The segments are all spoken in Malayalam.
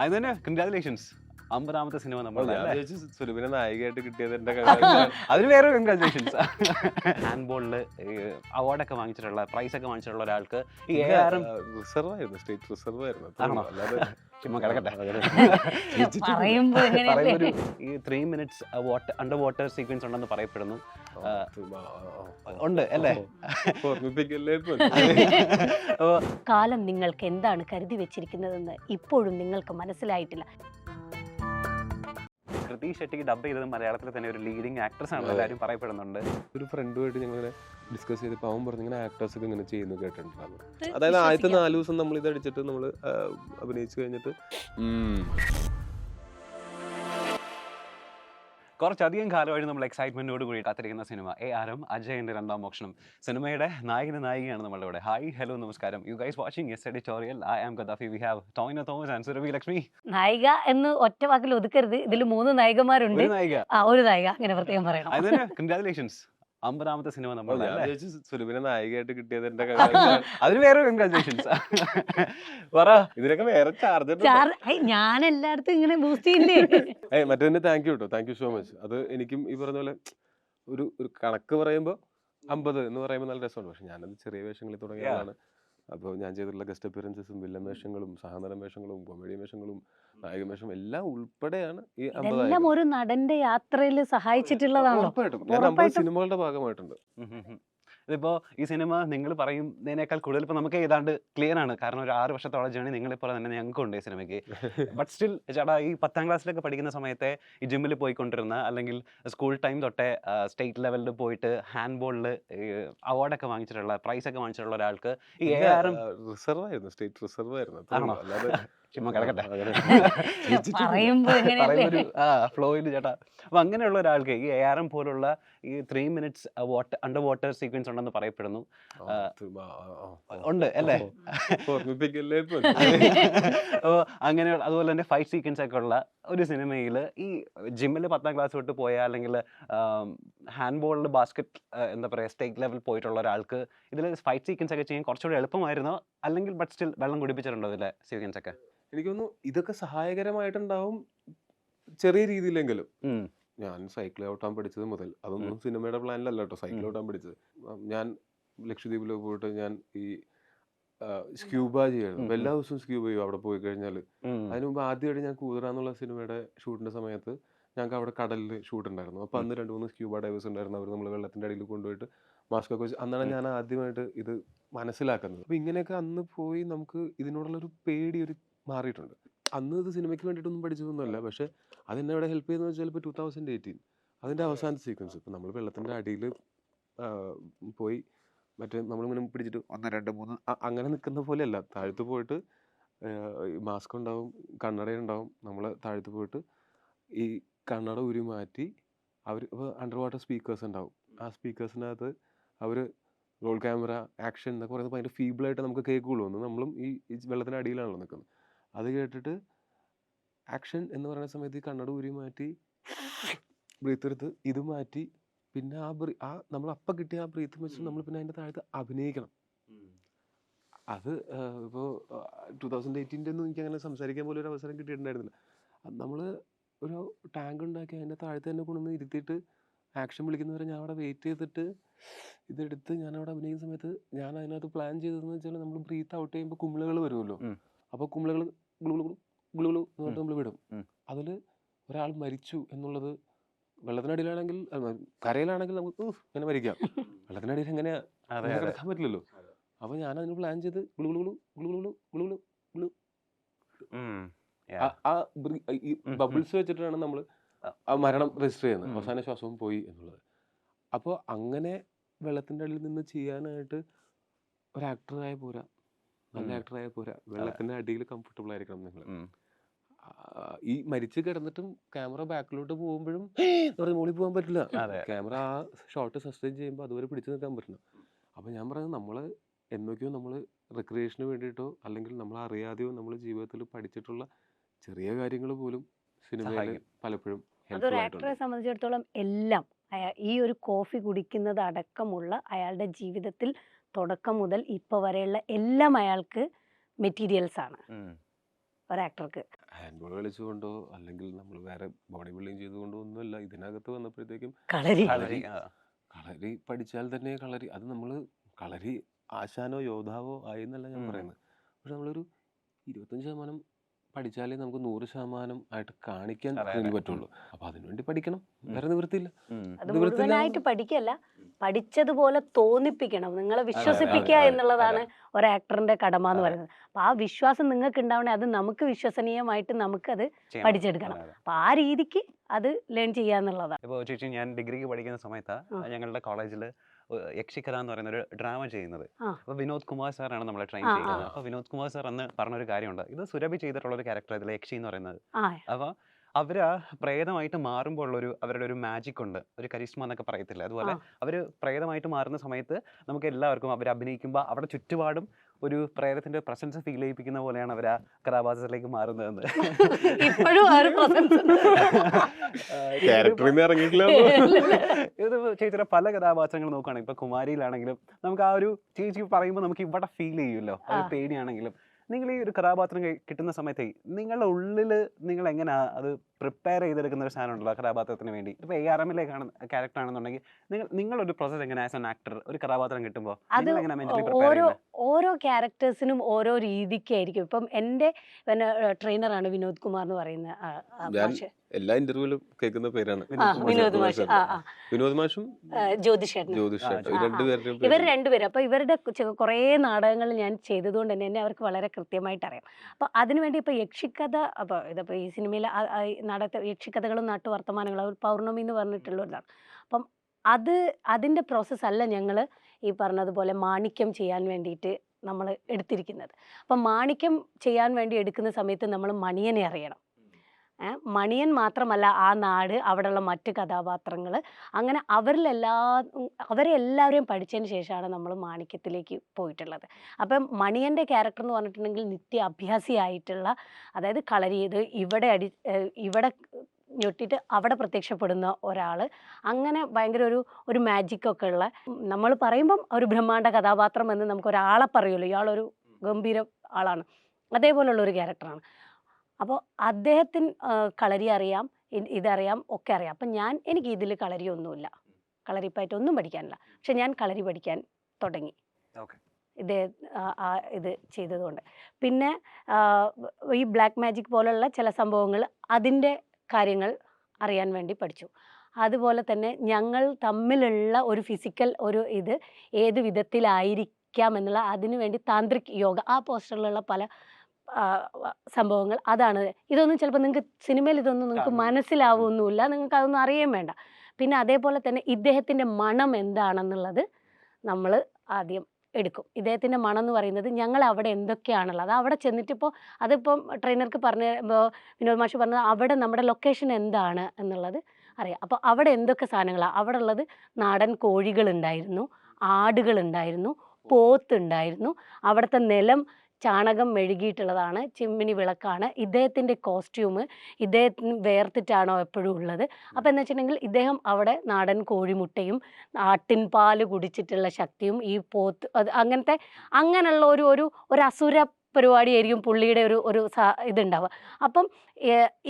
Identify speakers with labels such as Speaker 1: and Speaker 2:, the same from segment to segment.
Speaker 1: അത് തന്നെ. കൺഗ്രാചുലേഷൻസ് അമ്പതാമത്തെ സിനിമ നമ്മൾ
Speaker 2: സുലുവിനെ നായികയായിട്ട് കിട്ടിയത് എന്റെ
Speaker 1: അതിന് വേറെ കൺഗ്രാജുലേഷൻസ് ഹാൻഡ് ബോളിൽ അവാർഡൊക്കെ വാങ്ങിച്ചിട്ടുള്ള പ്രൈസ് ഒക്കെ വാങ്ങിച്ചിട്ടുള്ള ഒരാൾക്ക്
Speaker 2: റിസർവ് ആയിരുന്നു സ്റ്റേറ്റ് റിസർവ് ആയിരുന്നു.
Speaker 1: ആണോ? ചുമ്മാ കിടക്കട്ടെ. ഈ three minutes water under water sequence ഉണ്ടെന്ന് പറയപ്പെടുന്നു. ഉണ്ട് അല്ലേ.
Speaker 3: കാലം നിങ്ങൾക്ക് എന്താണ് കരുതി വെച്ചിരിക്കുന്നതെന്ന് ഇപ്പോഴും നിങ്ങൾക്ക് മനസ്സിലായിട്ടില്ല.
Speaker 1: കൃതി ഷെട്ടിക്ക് ഡബ് ചെയ്തത് മലയാളത്തിൽ തന്നെ ഒരു ലീഡിങ് ആക്ട്രസ് ആണ്
Speaker 2: അതെ.
Speaker 1: എല്ലാവരും പറയപ്പെടുന്നുണ്ട്
Speaker 2: ഒരു ഫ്രണ്ടുമായിട്ട് ഞങ്ങൾ ഡിസ്കസ് ചെയ്തപ്പോൾ അവൻ പറഞ്ഞു ഇങ്ങനെ ആക്ടേഴ്സ് ഒക്കെ ഇങ്ങനെ ചെയ്യുന്നു കേട്ടിട്ടുണ്ടായിരുന്നു അതായത് ആദ്യത്തെ. നാല് ദിവസം നമ്മൾ ഇത് അടിച്ചിട്ട് നമ്മൾ അഭിനയിച്ചു കഴിഞ്ഞിട്ട്
Speaker 1: കുറച്ചധികം കാലമായിട്ട് നമ്മൾ എക്സൈറ്റ്മെന്റോട് കൂടി കാത്തിരിക്കുന്ന സിനിമ എ ആറും അജയന്റെ രണ്ടാം മോക്ഷണം സിനിമയുടെ നായകന് നായികയാണ് നമ്മളുടെ ഇവിടെ ഹായ് ഹലോ നമസ്കാരം. You guys watching S editorial I am Gadafi we have Tovino Thomas and Surabhi Lakshmi
Speaker 3: നായിക എന്ന് ഒറ്റ വാക്കിൽ ഒതുക്കരുത്. ഇതിൽ മൂന്ന് നായികമാരുണ്ട്.
Speaker 1: ഒരു നായിക.
Speaker 3: അങ്ങനെ പ്രത്യേകം പറയണം.
Speaker 1: കൺഗ്രാറ്റുലേഷൻസ് അമ്പതാമത്തെ സിനിമ നമ്മൾ
Speaker 2: സുലുവിനെ നായികയായിട്ട് കിട്ടിയത് എന്റെ
Speaker 1: അതിന് വേറെ കൺഗ്രാചുലേഷൻസ് പറ
Speaker 2: ഇതിനൊക്കെ വേറെ ചാർജ്
Speaker 3: ഞാൻ എല്ലായിടത്തും ഇങ്ങനെ ബൂസ്റ്റ് ചെയ്യില്ലേ?
Speaker 2: മറ്റേ താങ്ക് യു കേട്ടോ താങ്ക് യു സോ മച്ച് അത് എനിക്കും ഈ പറഞ്ഞ പോലെ ഒരു ഒരു കണക്ക് പറയുമ്പോൾ അമ്പത് എന്ന് പറയുമ്പോൾ നല്ല രസമുണ്ട് പക്ഷെ ഞാനത് ചെറിയ വേഷങ്ങളിൽ തുടങ്ങിയതാണ്. അപ്പോൾ ഞാൻ ചെയ്തിട്ടുള്ള ഗസ്റ്റ് അപ്പിയറൻസസും വില്ലൻ വേഷങ്ങളും സഹനടൻ വേഷങ്ങളും കൊമേഡി വേഷങ്ങളും നായക വേഷം എല്ലാം ഉൾപ്പെടെയാണ് ഈ എല്ലാം
Speaker 3: ഒരു നടന്റെ യാത്രയിൽ സഹായിച്ചിട്ടുള്ളതാണ്
Speaker 2: ഉറപ്പായിട്ടും. ഞാൻ അമ്പത്
Speaker 3: ഉറപ്പായിട്ടും.
Speaker 2: സിനിമകളുടെ ഭാഗമായിട്ടുണ്ട്.
Speaker 1: ഇതിപ്പോ ഈ സിനിമ നിങ്ങൾ പറയുന്നതിനേക്കാൾ കൂടുതൽ ഇപ്പോൾ നമുക്ക് ഏതാണ്ട് ക്ലിയർ ആണ്. കാരണം ഒരു ആറ് വർഷത്തോളം ജേണി നിങ്ങളെപ്പോലെ തന്നെ ഞങ്ങൾക്കുണ്ട് ഈ സിനിമയ്ക്ക്. ബട്ട് സ്റ്റിൽ ചേട്ടാ ഈ പത്താം ക്ലാസ്സിലൊക്കെ പഠിക്കുന്ന സമയത്തെ ഈ ജിമ്മിൽ പോയിക്കൊണ്ടിരുന്ന അല്ലെങ്കിൽ സ്കൂൾ ടൈം തൊട്ടേ സ്റ്റേറ്റ് ലെവലിൽ പോയിട്ട് ഹാൻഡ് ബോളിൽ അവാർഡൊക്കെ വാങ്ങിച്ചിട്ടുള്ള പ്രൈസൊക്കെ വാങ്ങിച്ചിട്ടുള്ള ഒരാൾക്ക് ഈ ഏഴായിരം
Speaker 2: റിസർവ് ആയിരുന്നു സ്റ്റേറ്റ് റിസർവ് ആയിരുന്നു? അല്ലാതെ
Speaker 1: ചുമ്മാ കിടക്കട്ടെ. ഒരു ആ ഫ്ലോയിൽ ചേട്ടാ. അപ്പൊ അങ്ങനെയുള്ള ഒരാൾക്ക് ഈ എ ആർ എം പോലുള്ള ഈ three minutes water under water sequence ഉണ്ടെന്ന് പറയപ്പെടുന്നു. ഉണ്ട് അല്ലേ. അപ്പോൾ അങ്ങനെ അതുപോലെ തന്നെ ഫൈറ്റ് സീക്വൻസ് ഒക്കെ ഉള്ള ഒരു സിനിമയിൽ ഈ ജിമ്മിൽ പത്താം ക്ലാസ് തൊട്ട് പോയ അല്ലെങ്കിൽ ഹാൻഡ് ബോളിൽ ബാസ്ക്കറ്റ് എന്താ പറയുക സ്റ്റേറ്റ് ലെവൽ പോയിട്ടുള്ള ഒരാൾക്ക് ഇതിൽ ഫൈറ്റ് സീക്വൻസ് ഒക്കെ ചെയ്യാൻ കുറച്ചുകൂടി എളുപ്പമായിരുന്നോ. അല്ലെങ്കിൽ ബട്ട് സ്റ്റിൽ വെള്ളം കുടിപ്പിച്ചിട്ടുണ്ടോ ഇതിലെ സീക്വൻസ് ഒക്കെ?
Speaker 2: എനിക്ക് തോന്നുന്നു ഇതൊക്കെ സഹായകരമായിട്ടുണ്ടാവും ചെറിയ രീതിയിലെങ്കിലും. ഞാൻ സൈക്കിൾ ഔട്ടാൻ പഠിച്ചത് മുതൽ. അതൊന്നും സിനിമയുടെ പ്ലാനിലല്ല കേട്ടോ സൈക്കിൾ
Speaker 1: ഓട്ടാൻ
Speaker 2: ഔട്ടാൻ പഠിച്ചത്. ഞാൻ ലക്ഷദ്വീപിലൊക്കെ പോയിട്ട് ഞാൻ ഈ സ്ക്യൂബ ചെയ്യുമായിരുന്നു എല്ലാ ദിവസവും സ്ക്യൂബ ചെയ്യും അവിടെ പോയി കഴിഞ്ഞാൽ അതിനു മുമ്പ് ആദ്യമായിട്ട് ഞാൻ കൂതറ എന്നുള്ള സിനിമയുടെ ഷൂട്ടിന്റെ സമയത്ത് ഞങ്ങൾക്ക് അവിടെ കടലിൽ ഷൂട്ട് ഉണ്ടായിരുന്നു അപ്പൊ അന്ന് രണ്ട് മൂന്ന് സ്ക്യൂബ ഡൈവേഴ്സ് ഉണ്ടായിരുന്നു. അവർ നമ്മൾ വെള്ളത്തിന്റെ അടിയിൽ കൊണ്ടുപോയിട്ട് മാസ്ക് ഒക്കെ വെച്ച് അന്നാണ് ഞാൻ ആദ്യമായിട്ട് ഇത് മനസ്സിലാക്കുന്നത്. അപ്പൊ ഇങ്ങനെയൊക്കെ അന്ന് പോയി നമുക്ക് ഇതിനോടുള്ള ഒരു പേടി ഒരു മാറിയിട്ടുണ്ട്. അന്ന് ഇത് സിനിമയ്ക്ക് വേണ്ടിയിട്ടൊന്നും പഠിച്ചതൊന്നുമല്ല. പക്ഷെ അതെന്നെ ഇവിടെ ഹെൽപ്പ് ചെയ്തെന്ന് വെച്ചാൽ ഇപ്പോൾ ടൂ തൗസൻഡ് എയ്റ്റീൻ അതിന്റെ അവസാന സീക്വൻസ് ഇപ്പം നമ്മൾ വെള്ളത്തിന്റെ അടിയിൽ പോയി മറ്റേ നമ്മളിങ്ങനെ പിടിച്ചിട്ട് ഒന്ന് രണ്ട് മൂന്ന് അങ്ങനെ നിൽക്കുന്ന പോലെയല്ല. താഴത്ത് പോയിട്ട് മാസ്ക് ഉണ്ടാവും കണ്ണട ഉണ്ടാവും. നമ്മൾ താഴത്ത് പോയിട്ട് ഈ കണ്ണട ഉരി മാറ്റി അവർ ഇപ്പോൾ അണ്ടർ വാട്ടർ സ്പീക്കേഴ്സ് ഉണ്ടാവും. ആ സ്പീക്കേഴ്സിനകത്ത് അവർ റോൾ ക്യാമറ ആക്ഷൻ എന്നൊക്കെ പറയുന്നത് ഭയങ്കര ഫീബിളായിട്ട് നമുക്ക് കേൾക്കുകയുള്ളൂ എന്ന് നമ്മളും ഈ വെള്ളത്തിന്റെ അടിയിലാണല്ലോ നിൽക്കുന്നത്. അത് കേട്ടിട്ട് ആക്ഷൻ എന്ന് പറയുന്ന സമയത്ത് ഈ കണ്ണട ഊരി മാറ്റി ബ്രീത്ത് എടുത്ത് ഇത് മാറ്റി പിന്നെ ആ ബ്രീ ആ നമ്മൾ അപ്പം കിട്ടിയ ആ ബ്രീത്ത് വെച്ച് നമ്മൾ പിന്നെ അതിന്റെ താഴത്ത് അഭിനയിക്കണം. അത് ഇപ്പോൾ ടു തൗസൻഡ് എയ്റ്റീന്റെ ഒന്നും എനിക്ക് അങ്ങനെ സംസാരിക്കാൻ പോലും ഒരു അവസരം കിട്ടിയിട്ടുണ്ടായിരുന്നില്ല. നമ്മൾ ഒരു ടാങ്ക് ഉണ്ടാക്കി അതിന്റെ താഴത്ത് തന്നെ കൊണ്ടുവന്ന് ഇരുത്തിയിട്ട് ആക്ഷൻ വിളിക്കുന്നവരെ ഞാൻ അവിടെ വെയിറ്റ് ചെയ്തിട്ട് ഇതെടുത്ത് ഞാൻ അവിടെ അഭിനയിക്കുന്ന സമയത്ത് ഞാൻ അതിനകത്ത് പ്ലാൻ ചെയ്തതെന്ന് വെച്ചാൽ നമ്മൾ ബ്രീത്ത് ഔട്ട് ചെയ്യുമ്പോൾ കുമിളകൾ വരുമല്ലോ. അപ്പോൾ കുമിളകൾ ഗുളു ഗുളു ഗുളു ഗുളു എന്ന് പറഞ്ഞിട്ട് നമ്മൾ വിടും. അതിൽ ഒരാൾ മരിച്ചു എന്നുള്ളത് വെള്ളത്തിനടിയിലാണെങ്കിൽ കരയിലാണെങ്കിൽ നമുക്ക് ഇങ്ങനെ മരിക്കാം. വെള്ളത്തിനടിയിൽ എങ്ങനെയാ കിടക്കാൻ പറ്റില്ലല്ലോ. അപ്പൊ ഞാൻ അതിന് പ്ലാൻ ചെയ്ത് ഗുളു ഗുളു ഗുളു ഗുളു ഗുളു ഗുളു. ആ- ഈ ബബിൾസ് വെച്ചിട്ടാണ് നമ്മൾ
Speaker 1: ആ.
Speaker 2: മരണം രജിസ്റ്റർ ചെയ്യുന്നത്. അവസാന ശ്വാസവും പോയി എന്നുള്ളത്. അപ്പോൾ അങ്ങനെ വെള്ളത്തിന്റെ അടിയിൽ നിന്ന് ചെയ്യാനായിട്ട് ഒരു ആക്ടറായ പോരാ. നല്ല ആക്ടറായ പോരാ. വെള്ളത്തിന്റെ അടിയിൽ കംഫർട്ടബിൾ ആയിരിക്കണം നിങ്ങൾ. ഈ മരിച്ചു കിടന്നിട്ടും ക്യാമറ ബാക്കിലോട്ട് പോകുമ്പോഴും മുകളിൽ പോകാൻ പറ്റില്ല. ക്യാമറ ആ ഷോട്ട് സസ്റ്റെയിൻ ചെയ്യുമ്പോൾ അതുവരെ പിടിച്ചു നിൽക്കാൻ പറ്റില്ല. അപ്പോൾ ഞാൻ പറയുന്നത് നമ്മൾ എന്നൊക്കെയോ നമ്മൾ റിക്രിയേഷന് വേണ്ടിയിട്ടോ അല്ലെങ്കിൽ നമ്മൾ അറിയാതെയോ നമ്മൾ ജീവിതത്തിൽ പഠിച്ചിട്ടുള്ള ചെറിയ കാര്യങ്ങൾ പോലും സിനിമയിൽ. പലപ്പോഴും
Speaker 3: അതൊരു ആക്ടറെ സംബന്ധിച്ചിടത്തോളം എല്ലാം ഈ ഒരു കോഫി കുടിക്കുന്നത് അടക്കമുള്ള അയാളുടെ ജീവിതത്തിൽ തുടക്കം മുതൽ ഇപ്പൊ വരെയുള്ള എല്ലാം അയാൾക്ക് മെറ്റീരിയൽസ് ആണ്. ഒരു ആക്ടർക്ക്
Speaker 2: ഹാൻഡ്ബോൾ കളിച്ചുകൊണ്ടോ അല്ലെങ്കിൽ നമ്മൾ വേറെ ബോഡി ബിൽഡിംഗ് ചെയ്തുകൊണ്ടോ ഒന്നുമല്ല. ഇതിനകത്ത് വന്നപ്പോഴത്തേക്കും
Speaker 3: കളരി.
Speaker 1: കളരി.
Speaker 2: കളരി പഠിച്ചാൽ തന്നെ കളരി. അത് നമ്മൾ കളരി ആശാനോ യോദ്ധാവോ ആയി എന്നല്ല ഞാൻ. പറയുന്നത്. പക്ഷെ നമ്മളൊരു ഇരുപത്തഞ്ച് ശതമാനം പഠിച്ചാലേ നമുക്ക് നൂറ് ശതമാനം ആയിട്ട് കാണിക്കാൻ പറ്റുള്ളൂ. അപ്പൊ അതിനുവേണ്ടി പഠിക്കണം. വേറെ നിവൃത്തിയില്ല. നിവൃത്തിയില്ല.
Speaker 3: പഠിക്കല്ല. പഠിച്ചതുപോലെ തോന്നിപ്പിക്കണം. നിങ്ങളെ വിശ്വസിപ്പിക്കുക എന്നുള്ളതാണ് ഒരു ആക്ടറിന്റെ കടമ എന്ന് പറയുന്നത്. അപ്പൊ ആ വിശ്വാസം നിങ്ങൾക്ക് ഉണ്ടാവണേ അത് നമുക്ക് വിശ്വസനീയമായിട്ട് നമുക്കത്
Speaker 1: അത് പഠിച്ചെടുക്കണം.
Speaker 3: അപ്പൊ ആ രീതിക്ക് അത് ലേൺ ചെയ്യാന്നുള്ളതാണ്
Speaker 1: ഇപ്പോൾ ചേച്ചി ഞാൻ ഡിഗ്രിക്ക് പഠിക്കുന്ന സമയത്ത് ഞങ്ങളുടെ കോളേജിൽ യക്ഷിക്കഥ എന്ന് പറയുന്ന ഒരു ഡ്രാമ ചെയ്യുന്നത്. അപ്പൊ വിനോദ് കുമാർ സാറാണ് നമ്മളെ ട്രെയിൻ. ചെയ്യുന്നത്. അപ്പൊ വിനോദ് കുമാർ സാർ അന്ന് പറഞ്ഞൊരു കാര്യമുണ്ട്. ഇത് സുരഭി ചെയ്തിട്ടുള്ള ഒരു ക്യാരക്ടർ ഇതിൽ യക്ഷി എന്ന് പറയുന്നത്. അപ്പൊ അവർ ആ പ്രേതമായിട്ട് മാറുമ്പോൾ ഉള്ളൊരു അവരുടെ ഒരു മാജിക് ഉണ്ട്. ഒരു കരിഷ്മ എന്നൊക്കെ പറയത്തില്ല? അതുപോലെ. അവർ പ്രേതമായിട്ട് മാറുന്ന സമയത്ത് നമുക്ക് എല്ലാവർക്കും അവർ അഭിനയിക്കുമ്പോൾ അവിടെ ചുറ്റുപാടും ഒരു പ്രേതത്തിന്റെ പ്രസൻസ് ഫീൽ ചെയ്യിപ്പിക്കുന്ന പോലെയാണ് അവർ ആ കഥാപാത്രത്തിലേക്ക് മാറുന്നതെന്ന്.
Speaker 3: ഇപ്പോഴും
Speaker 1: ഇത് ചേച്ചിയുടെ പല കഥാപാത്രങ്ങൾ നോക്കുകയാണെങ്കിൽ ഇപ്പൊ കുമാരിയിലാണെങ്കിലും നമുക്ക് ആ ഒരു ചേച്ചി പറയുമ്പോൾ നമുക്ക് ഇവിടെ ഫീൽ ചെയ്യുമല്ലോ. പേടിയാണെങ്കിലും. നിങ്ങൾ ഈ ഒരു കഥാപാത്രം കിട്ടുന്ന സമയത്ത് നിങ്ങളുടെ ഉള്ളിൽ നിങ്ങൾ എങ്ങനെയാ അത് പ്രിപ്പയർ ചെയ്തെടുക്കുന്ന ഒരു സാധനം ഉണ്ടല്ലോ കഥാപാത്രത്തിന് വേണ്ടി? ഇപ്പൊ എ ആർ കാണുന്ന ക്യാരക്ടർ ആണെന്നുണ്ടെങ്കിൽ നിങ്ങൾ നിങ്ങളൊരു പ്രോസസ് എങ്ങനെ ആസ് എൻ ആക്ടർ ഒരു കഥാപാത്രം കിട്ടുമ്പോൾ
Speaker 3: അത്
Speaker 1: മെന്റലി പ്രിപ്പയർ
Speaker 3: ഓരോ
Speaker 1: ചെയ്യുന്നത്
Speaker 3: ഓരോ ക്യാരക്ടേഴ്സിനും ഓരോ രീതിക്കായിരിക്കും. ഇപ്പം എന്റെ പിന്നെ ട്രെയിനറാണ് വിനോദ് കുമാർ എന്ന് പറയുന്ന
Speaker 2: എല്ലാ ഇന്റർവ്യൂലും കേൾക്കുന്ന പേരാണ്.
Speaker 3: വിനോദ് മാഷ്
Speaker 2: വിനോദ്
Speaker 3: ജ്യോതിഷേട്ടൻ ഇവർ
Speaker 2: പേര്
Speaker 3: രണ്ടുപേരും. അപ്പൊ ഇവരുടെ കുറേ നാടകങ്ങൾ ഞാൻ ചെയ്തതുകൊണ്ട് തന്നെ എന്നെ അവർക്ക് വളരെ കൃത്യമായിട്ട് അറിയാം അപ്പൊ അതിനുവേണ്ടി ഇപ്പൊ യക്ഷിക്കഥ അപ്പൊ ഇതപ്പോ ഈ സിനിമയിൽ നാടകത്തെ യക്ഷിക്കഥകളും നാട്ടു വർത്തമാനങ്ങളും പൗർണമി എന്ന് പറഞ്ഞിട്ടുള്ള ഒരിതാണ് അപ്പം അത് അതിന്റെ പ്രോസസ്സല്ല അല്ല ഞങ്ങൾ ഈ പറഞ്ഞതുപോലെ മാണിക്യം ചെയ്യാൻ വേണ്ടിയിട്ട് നമ്മൾ എടുത്തിരിക്കുന്നത്. അപ്പം മാണിക്യം ചെയ്യാൻ വേണ്ടി എടുക്കുന്ന സമയത്ത് നമ്മൾ മണിയനെ അറിയണം. മണിയൻ മാത്രമല്ല ആ നാട് അവിടെയുള്ള മറ്റ് കഥാപാത്രങ്ങൾ അങ്ങനെ അവരിലെല്ലാ അവരെ എല്ലാവരെയും പഠിച്ചതിന് ശേഷമാണ് നമ്മൾ മാണിക്യത്തിലേക്ക് പോയിട്ടുള്ളത്. അപ്പം മണിയന്റെ ക്യാരക്ടർ എന്ന് പറഞ്ഞിട്ടുണ്ടെങ്കിൽ നിത്യ അഭ്യാസിയായിട്ടുള്ള അതായത് കളരി ഇത് ഇവിടെ അടി ഇവിടെ ഞൊട്ടിയിട്ട് അവിടെ പ്രത്യക്ഷപ്പെടുന്ന ഒരാൾ അങ്ങനെ ഭയങ്കര ഒരു ഒരു ഒക്കെ ഉള്ള നമ്മൾ പറയുമ്പം ഒരു ബ്രഹ്മാണ്ഡ കഥാപാത്രം എന്ന് നമുക്ക് ഒരാളെ പറയുമല്ലോ. ഇയാളൊരു ഗംഭീര ആളാണ്. അതേപോലുള്ള ഒരു ക്യാരക്ടറാണ് അപ്പോൾ അദ്ദേഹത്തിന് കളരി അറിയാം ഇതറിയാം ഒക്കെ അറിയാം. അപ്പം ഞാൻ എനിക്ക് ഇതിൽ കളരി ഒന്നുമില്ല. കളരിപ്പായിട്ട് ഒന്നും പഠിക്കാനില്ല. പക്ഷെ ഞാൻ കളരി പഠിക്കാൻ തുടങ്ങി. ഇതേ ഇത് ചെയ്തതുകൊണ്ട്. പിന്നെ ഈ ബ്ലാക്ക് മാജിക് പോലുള്ള ചില സംഭവങ്ങൾ അതിന്റെ കാര്യങ്ങൾ അറിയാൻ വേണ്ടി പഠിച്ചു. അതുപോലെ തന്നെ ഞങ്ങൾ തമ്മിലുള്ള ഒരു ഫിസിക്കൽ ഒരു ഇത് ഏത് വിധത്തിലായിരിക്കാം എന്നുള്ള അതിനു വേണ്ടി താന്ത്രിക് യോഗ ആ പോസ്റ്ററിലുള്ള പല സംഭവങ്ങൾ അതാണ്. ഇതൊന്നും ചിലപ്പോൾ നിങ്ങൾക്ക് സിനിമയിൽ ഇതൊന്നും നിങ്ങൾക്ക്. മനസ്സിലാവുമൊന്നുമില്ല നിങ്ങൾക്ക് അതൊന്നും അറിയാൻ വേണ്ട. പിന്നെ അതേപോലെ തന്നെ ഇദ്ദേഹത്തിന്റെ മണം എന്താണെന്നുള്ളത് നമ്മൾ ആദ്യം എടുക്കും. ഇദ്ദേഹത്തിന്റെ മണം എന്ന് പറയുന്നത് ഞങ്ങൾ അവിടെ എന്തൊക്കെയാണുള്ളത് അത് അവിടെ ചെന്നിട്ടിപ്പോൾ അതിപ്പം ട്രെയിനർക്ക് പറഞ്ഞ വിനോദ് മാഷി പറഞ്ഞത് അവിടെ നമ്മുടെ ലൊക്കേഷൻ എന്താണ് എന്നുള്ളത് അറിയാം. അപ്പോൾ അവിടെ എന്തൊക്കെ സാധനങ്ങളാണ് അവിടെ ഉള്ളത് നാടൻ കോഴികളുണ്ടായിരുന്നു ആടുകളുണ്ടായിരുന്നു പോത്തുണ്ടായിരുന്നു അവിടുത്തെ നിലം ചാണകം മെഴുകിയിട്ടുള്ളതാണ് ചിമ്മിനി വിളക്കാണ്. ഇദ്ദേഹത്തിന്റെ കോസ്റ്റ്യൂം ഇദ്ദേഹത്തിന് വേർത്തിട്ടാണോ എപ്പോഴും ഉള്ളത്. അപ്പോൾ എന്ന് വെച്ചിട്ടുണ്ടെങ്കിൽ ഇദ്ദേഹം അവിടെ നാടൻ കോഴിമുട്ടയും ആട്ടിൻപാൽ കുടിച്ചിട്ടുള്ള ശക്തിയും ഈ പോത്ത് അത് അങ്ങനത്തെ അങ്ങനെയുള്ള ഒരു ഒരു ഒരു അസുര പരിപാടിയായിരിക്കും പുള്ളിയുടെ ഒരു ഒരു സ- ഇതുണ്ടാവുക. അപ്പം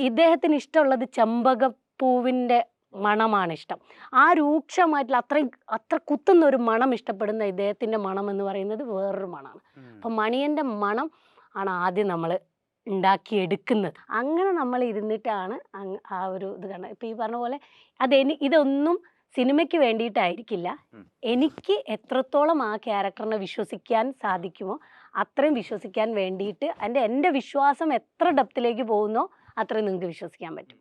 Speaker 3: ഇദ്ദേഹത്തിന് ഇഷ്ടമുള്ളത് ചെമ്പകപ്പൂവിന്റെ മണമാണ് ഇഷ്ടം ആ രൂക്ഷമായിട്ടുള്ള അത്രയും അത്ര കുത്തുന്ന ഒരു മണം ഇഷ്ടപ്പെടുന്ന ഇദ്ദേഹത്തിന്റെ മണം എന്ന് പറയുന്നത് വേറൊരു മണമാണ് അപ്പം മണിയന്റെ മണം ആണ് ആദ്യം നമ്മൾ ഉണ്ടാക്കിയെടുക്കുന്നത്. അങ്ങനെ നമ്മൾ ഇരുന്നിട്ടാണ് ആ ഒരു ഇത് കണ്ടത്. ഇപ്പം ഈ പറഞ്ഞ പോലെ അതെനി ഇതൊന്നും സിനിമയ്ക്ക് വേണ്ടിയിട്ടായിരിക്കില്ല. എനിക്ക് എത്രത്തോളം ആ ക്യാരക്ടറിനെ വിശ്വസിക്കാൻ സാധിക്കുമോ അത്രയും വിശ്വസിക്കാൻ വേണ്ടിയിട്ട് എന്റെ എന്റെ വിശ്വാസം എത്ര ഡെപ്തിലേക്ക് പോകുന്നോ അത്രയും നിങ്ങൾക്ക് വിശ്വസിക്കാൻ പറ്റും.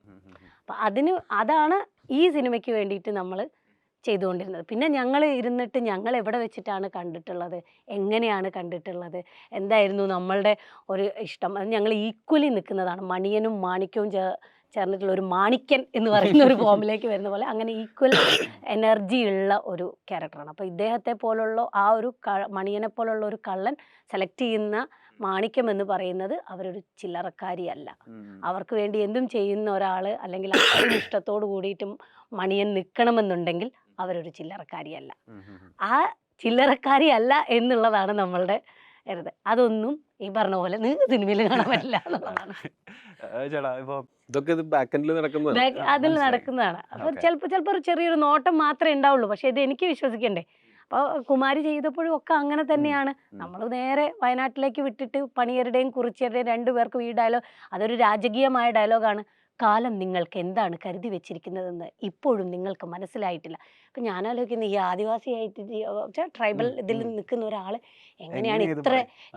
Speaker 3: അപ്പം അതിന് അതാണ് ഈ സിനിമയ്ക്ക് വേണ്ടിയിട്ട് നമ്മൾ ചെയ്തുകൊണ്ടിരുന്നത്. പിന്നെ ഞങ്ങൾ ഇരുന്നിട്ട് ഞങ്ങൾ എവിടെ വെച്ചിട്ടാണ് കണ്ടിട്ടുള്ളത്? എങ്ങനെയാണ് കണ്ടിട്ടുള്ളത്? എന്തായിരുന്നു നമ്മളുടെ ഒരു ഇഷ്ടം? അത് ഞങ്ങൾ ഈക്വലി നിൽക്കുന്നതാണ്. മണിയനും മാണിക്കവും ചേ ചേർന്നിട്ടുള്ള ഒരു മാണിക്കൻ എന്ന് പറയുന്ന ഒരു ഫോമിലേക്ക് വരുന്ന പോലെ അങ്ങനെ ഈക്വൽ എനർജി ഉള്ള ഒരു ക്യാരക്ടറാണ് അപ്പോൾ ഇദ്ദേഹത്തെ പോലുള്ള ആ ഒരു മണിയനെ പോലുള്ള ഒരു കള്ളൻ സെലക്ട് ചെയ്യുന്ന മാണിക്യം എന്ന് പറയുന്നത് അവരൊരു ചില്ലറക്കാരിയല്ല. അവർക്ക് വേണ്ടി എന്തും ചെയ്യുന്ന ഒരാൾ അല്ലെങ്കിൽ ഇഷ്ടത്തോട് കൂടിയിട്ടും മണിയൻ നിൽക്കണമെന്നുണ്ടെങ്കിൽ അവരൊരു ചില്ലറക്കാരിയല്ല. ആ ചില്ലറക്കാരി അല്ല എന്നുള്ളതാണ് നമ്മളുടെ ഇത് അതൊന്നും ഈ പറഞ്ഞ പോലെ നിങ്ങൾക്ക് സിനിമയിൽ കാണാൻ പറ്റില്ല അതിൽ നടക്കുന്നതാണ്. അപ്പൊ
Speaker 1: ചിലപ്പോ
Speaker 3: ചിലപ്പോൾ ഒരു ചെറിയൊരു നോട്ടം മാത്രമേ ഉണ്ടാവുള്ളൂ. പക്ഷെ ഇത് എനിക്ക് വിശ്വസിക്കണ്ടേ? അപ്പോൾ കുമാരി ചെയ്തപ്പോഴും ഒക്കെ അങ്ങനെ തന്നെയാണ്. നമ്മൾ നേരെ വയനാട്ടിലേക്ക് വിട്ടിട്ട് പണിയരുടെയും കുറിച്ചിയരുടെയും രണ്ടു പേർക്കും ഈ ഡയലോഗ് അതൊരു രാജകീയമായ ഡയലോഗാണ് കാലം നിങ്ങൾക്ക് എന്താണ് കരുതി വെച്ചിരിക്കുന്നതെന്ന് ഇപ്പോഴും നിങ്ങൾക്ക് മനസ്സിലായിട്ടില്ല. അപ്പം ഞാൻ ആലോചിക്കുന്നു ഈ ആദിവാസിയായിട്ട് ട്രൈബൽ ഇതിൽ നിൽക്കുന്ന ഒരാൾ എങ്ങനെയാണ് ഇത്ര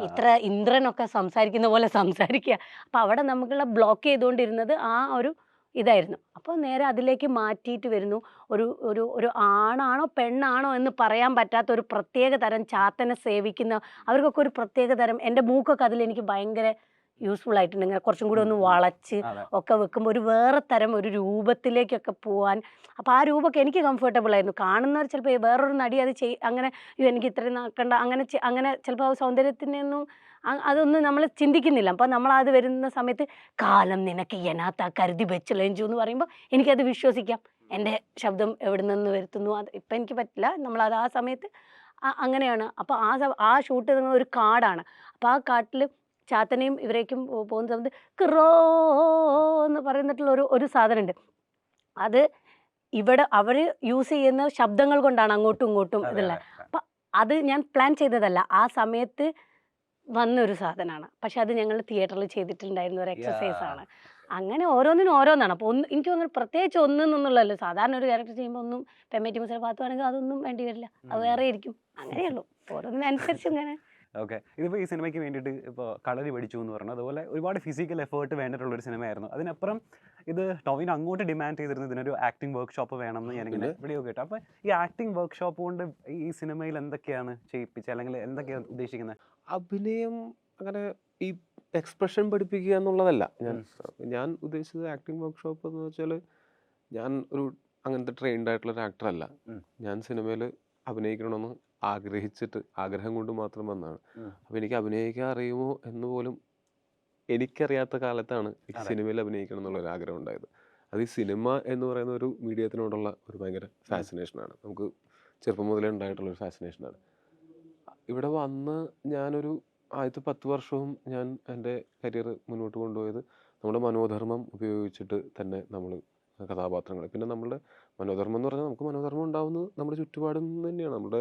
Speaker 3: ഇത്ര ഇന്ദ്രനൊക്കെ സംസാരിക്കുന്ന പോലെ സംസാരിക്കുക അപ്പം അവിടെ നമുക്കുള്ള ബ്ലോക്ക് ചെയ്തുകൊണ്ടിരുന്നത് ആ ഒരു ഇതായിരുന്നു. അപ്പോൾ നേരെ അതിലേക്ക് മാറ്റിയിട്ട് വരുന്നു. ഒരു ഒരു ഒരു ആണാണോ പെണ്ണാണോ എന്ന് പറയാൻ പറ്റാത്ത ഒരു പ്രത്യേക തരം ചാത്തനെ സേവിക്കുന്ന അവർക്കൊക്കെ ഒരു പ്രത്യേക തരം എന്റെ മൂക്കൊക്കെ അതിൽ എനിക്ക് ഭയങ്കര യൂസ്ഫുൾ ആയിട്ടുണ്ട്. ഇങ്ങനെ കുറച്ചും കൂടി ഒന്ന്. വളച്ച് ഒക്കെ വെക്കുമ്പോൾ ഒരു വേറെ തരം ഒരു രൂപത്തിലേക്കൊക്കെ പോവാൻ. അപ്പോൾ ആ രൂപമൊക്കെ എനിക്ക് കംഫർട്ടബിൾ ആയിരുന്നു. കാണുന്നവർ ചിലപ്പോൾ വേറൊരു നടി അത് ചെയ് അങ്ങനെ എനിക്ക് ഇത്രയും നടക്കണ്ട അങ്ങനെ അങ്ങനെ ചിലപ്പോൾ അ- അതൊന്നും നമ്മൾ ചിന്തിക്കുന്നില്ല. അപ്പോൾ നമ്മൾ അത് വരുന്ന സമയത്ത് കാലം നിനക്ക് എനാത്ത കരുതി വെച്ചിലേഞ്ചു എന്ന് പറയുമ്പോൾ എനിക്കത് വിശ്വസിക്കാം. എന്റെ ശബ്ദം എവിടെ നിന്ന് വരുത്തുന്നു? അത് ഇപ്പം എനിക്ക് പറ്റില്ല. നമ്മളത് ആ സമയത്ത് അങ്ങനെയാണ്. അപ്പോൾ ആ സ- ആ ഷൂട്ട് ഒരു കാടാണ്. അപ്പോൾ ആ കാട്ടിൽ ചാത്തനെയും ഇവരേക്കും പോകുന്ന സമയത്ത് ക്രോ എന്ന് പറയുന്നിട്ടുള്ള ഒരു ഒരു സാധനമുണ്ട്. അത് ഇവിടെ അവർ യൂസ് ചെയ്യുന്ന ശബ്ദങ്ങൾ കൊണ്ടാണ് അങ്ങോട്ടും ഇങ്ങോട്ടും
Speaker 1: ഇതുള്ളത്.
Speaker 3: അപ്പം
Speaker 1: അത്
Speaker 3: ഞാൻ പ്ലാൻ ചെയ്തതല്ല. ആ സമയത്ത് വന്നൊരു സാധനമാണ് പക്ഷെ അത് ഞങ്ങൾ തിയേറ്ററിൽ ചെയ്തിട്ടുണ്ടായിരുന്ന ഒരു എക്സസൈസ് ആണ് അങ്ങനെ ഓരോന്നിനും ഓരോന്നാണ്. അപ്പോൾ ഒന്ന് എനിക്ക് തോന്നുന്നു പ്രത്യേകിച്ച് ഒന്നെന്നുള്ളല്ലോ സാധാരണ ഒരു ക്യാരക്ടർ ചെയ്യുമ്പോൾ ഒന്നും പെമ്മേറ്റി മസാല പാത്തുവാണെങ്കിൽ അതൊന്നും വേണ്ടി വരില്ല. അത്. വേറെ ഇരിക്കും അങ്ങനെയുള്ളൂ ഓരോന്നിനനുസരിച്ച് ഇങ്ങനെ.
Speaker 1: ഓക്കെ. ഇതിപ്പോൾ ഈ സിനിമയ്ക്ക് വേണ്ടിയിട്ട് ഇപ്പോൾ കളരി പഠിച്ചു എന്ന് പറഞ്ഞു അതുപോലെ ഒരുപാട് ഫിസിക്കൽ എഫേർട്ട് വേണ്ടിയിട്ടുള്ള ഒരു സിനിമയായിരുന്നു. അതിനപ്പുറം ഇത് ടോവിൻ അങ്ങോട്ട് ഡിമാൻഡ് ചെയ്തിരുന്നത് ഇതിനൊരു ആക്ടിംഗ് വർക്ക്ഷോപ്പ് വേണമെന്ന് ഞാനിങ്ങനെ വീഡിയോ കേട്ടു. അപ്പോൾ ഈ ആക്ടിംഗ് വർക്ക്ഷോപ്പ് കൊണ്ട് ഈ സിനിമയിൽ എന്തൊക്കെയാണ് ചെയ്യിപ്പിച്ചത് അല്ലെങ്കിൽ എന്തൊക്കെയാണ് ഉദ്ദേശിക്കുന്നത്
Speaker 2: അഭിനയം അങ്ങനെ ഈ എക്സ്പ്രഷൻ പഠിപ്പിക്കുക എന്നുള്ളതല്ല. ഞാൻ ഞാൻ ഉദ്ദേശിച്ചത് ആക്ടിംഗ് വർക്ക്ഷോപ്പ് എന്ന് വെച്ചാൽ ഞാൻ ഒരു അങ്ങനത്തെ ട്രെയിൻഡ് ആയിട്ടുള്ള ഒരു
Speaker 1: ആക്ടറല്ല
Speaker 2: ഞാൻ സിനിമയിൽ അഭിനയിക്കണമെന്ന് ആഗ്രഹിച്ചിട്ട് ആഗ്രഹം കൊണ്ട് മാത്രം വന്നതാണ്. അപ്പം എനിക്ക് അഭിനയിക്കാൻ അറിയുമോ എന്ന് പോലും എനിക്കറിയാത്ത കാലത്താണ് ഈ സിനിമയിൽ അഭിനയിക്കണം എന്നുള്ള ഒരു ആഗ്രഹം ഉണ്ടായത്. അത് ഈ സിനിമ എന്ന് പറയുന്ന ഒരു മീഡിയത്തിനോടുള്ള ഒരു ഭയങ്കര ഫാസിനേഷനാണ് നമുക്ക് ചെറുപ്പം മുതലേ ഉണ്ടായിട്ടുള്ള ഒരു ഫാസിനേഷനാണ് ഇവിടെ വന്ന് ഞാനൊരു ആദ്യത്തെ പത്ത് വർഷവും ഞാൻ എന്റെ കരിയർ മുന്നോട്ട് കൊണ്ടുപോയത് നമ്മുടെ മനോധർമ്മം ഉപയോഗിച്ചിട്ട് തന്നെ നമ്മൾ കഥാപാത്രങ്ങൾ പിന്നെ നമ്മളുടെ മനോധർമ്മം എന്ന് പറഞ്ഞാൽ നമുക്ക് മനോധർമ്മം ഉണ്ടാവുന്നത് നമ്മുടെ ചുറ്റുപാടും തന്നെയാണ് നമ്മുടെ.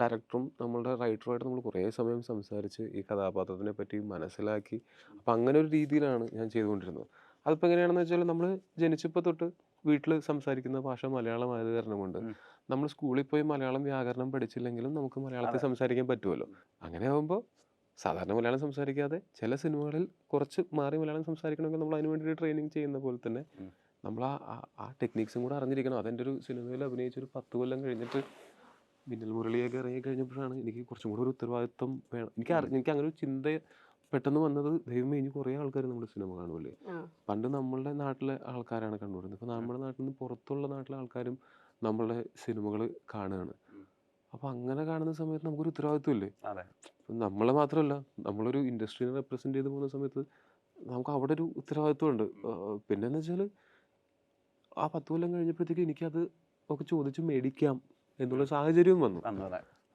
Speaker 2: ഡയറക്ടറും നമ്മളുടെ റൈറ്ററുമായിട്ട് നമ്മൾ കുറേ സമയം സംസാരിച്ച് ഈ കഥാപാത്രത്തിനെ പറ്റി മനസ്സിലാക്കി അപ്പം അങ്ങനെ ഒരു രീതിയിലാണ് ഞാൻ ചെയ്തുകൊണ്ടിരുന്നത് അതിപ്പോൾ എങ്ങനെയാണെന്ന് വെച്ചാൽ നമ്മൾ ജനിച്ചപ്പോൾ തൊട്ട് വീട്ടിൽ സംസാരിക്കുന്ന ഭാഷ മലയാളമായത് കാരണം കൊണ്ട്. നമ്മൾ സ്കൂളിൽ പോയി മലയാളം വ്യാകരണം പഠിച്ചില്ലെങ്കിലും നമുക്ക് മലയാളത്തിൽ സംസാരിക്കാൻ പറ്റുമല്ലോ അങ്ങനെ ആകുമ്പോൾ സാധാരണ മലയാളം സംസാരിക്കാതെ ചില സിനിമകളിൽ കുറച്ച് മാറി മലയാളം സംസാരിക്കണമെങ്കിൽ നമ്മൾ അതിന് വേണ്ടി ട്രെയിനിങ് ചെയ്യുന്ന പോലെ തന്നെ നമ്മൾ ആ ആ- ടെക്നിക്സും കൂടെ അറിഞ്ഞിരിക്കണം. അതെന്റെ ഒരു സിനിമയിൽ അഭിനയിച്ചൊരു പത്ത് കൊല്ലം കഴിഞ്ഞിട്ട് മിന്നൽ മുരളിയൊക്കെ ഇറങ്ങി കഴിഞ്ഞപ്പോഴാണ് എനിക്ക് കുറച്ചും കൂടെ ഒരു ഉത്തരവാദിത്വം വേണം. എനിക്ക് എനിക്ക് അങ്ങനെ ഒരു ചിന്ത പെട്ടെന്ന് വന്നത് ദൈവമേ ഇനി കുറേ ആൾക്കാർ നമ്മുടെ സിനിമ കാണുമല്ലേ? പണ്ട് നമ്മളുടെ നാട്ടിലെ ആൾക്കാരാണ് കണ്ടുകൊണ്ടിരുന്നത് ഇപ്പോൾ നമ്മുടെ നാട്ടിൽ നിന്ന് പുറത്തുള്ള നാട്ടിലെ ആൾക്കാരും നമ്മളുടെ സിനിമകൾ കാണുകയാണ്. അപ്പൊ അങ്ങനെ കാണുന്ന സമയത്ത് നമുക്കൊരു ഉത്തരവാദിത്വം ഇല്ലേ
Speaker 1: അതെ
Speaker 2: നമ്മൾ മാത്രമല്ല നമ്മളൊരു ഇൻഡസ്ട്രീനെ റെപ്രസെന്റ് ചെയ്ത് പോകുന്ന സമയത്ത് നമുക്ക് അവിടെ ഒരു ഉത്തരവാദിത്വമുണ്ട്. പിന്നെന്ന് വെച്ചാൽ ആ പത്ത് കൊല്ലം കഴിഞ്ഞപ്പോഴത്തേക്ക് എനിക്കത് ഒക്കെ ചോദിച്ച് മേടിക്കാം എന്നുള്ള സാഹചര്യവും വന്നു.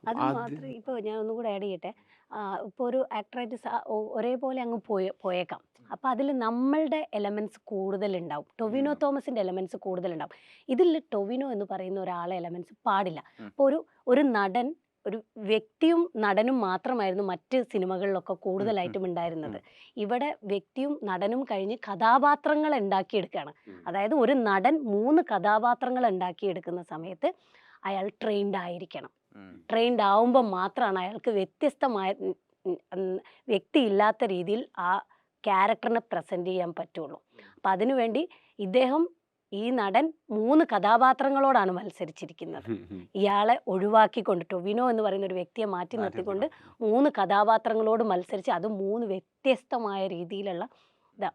Speaker 1: അതെ
Speaker 3: മാത്രം ഇപ്പോൾ ഞാൻ ഒന്നും കൂടെ ആഡ് ചെയ്യട്ടെ. ഇപ്പോൾ ഒരു ആക്ടറായിട്ട് ഒരേപോലെ അങ്ങ് പോയ പോയേക്കാം. അപ്പോൾ അതിൽ നമ്മളുടെ എലമെന്റ്സ് കൂടുതലുണ്ടാവും. ടൊവിനോ. തോമസിന്റെ എലമെന്റ്സ് കൂടുതലുണ്ടാവും. ഇതിൽ ടൊവിനോ എന്ന് പറയുന്ന ഒരാളെ എലമെന്റ്സ് പാടില്ല. അപ്പോൾ ഒരു ഒരു നടൻ ഒരു വ്യക്തിയും നടനും മാത്രമായിരുന്നു മറ്റ് സിനിമകളിലൊക്കെ കൂടുതലായിട്ടും ഉണ്ടായിരുന്നത്. ഇവിടെ വ്യക്തിയും നടനും കഴിഞ്ഞ് കഥാപാത്രങ്ങൾ ഉണ്ടാക്കിയെടുക്കുകയാണ്. അതായത് ഒരു നടൻ മൂന്ന് കഥാപാത്രങ്ങൾ ഉണ്ടാക്കിയെടുക്കുന്ന സമയത്ത് അയാൾ ട്രെയിൻഡ് ആയിരിക്കണം. ട്രെയിൻഡ് ആവുമ്പോൾ മാത്രമാണ് അയാൾക്ക് വ്യത്യസ്തമായ വ്യക്തിയില്ലാത്ത രീതിയിൽ ആ ക്യാരക്ടറിനെ പ്രസന്റ് ചെയ്യാൻ പറ്റുള്ളൂ. അപ്പം അതിനുവേണ്ടി ഇദ്ദേഹം ഈ നടൻ മൂന്ന് കഥാപാത്രങ്ങളോടാണ് മത്സരിച്ചിരിക്കുന്നത്. ഇയാളെ ഒഴിവാക്കിക്കൊണ്ട് ടൊവിനോ എന്ന് പറയുന്ന ഒരു വ്യക്തിയെ മാറ്റി നിർത്തിക്കൊണ്ട് മൂന്ന് കഥാപാത്രങ്ങളോട് മത്സരിച്ച് അത് മൂന്ന് വ്യത്യസ്തമായ രീതിയിലുള്ള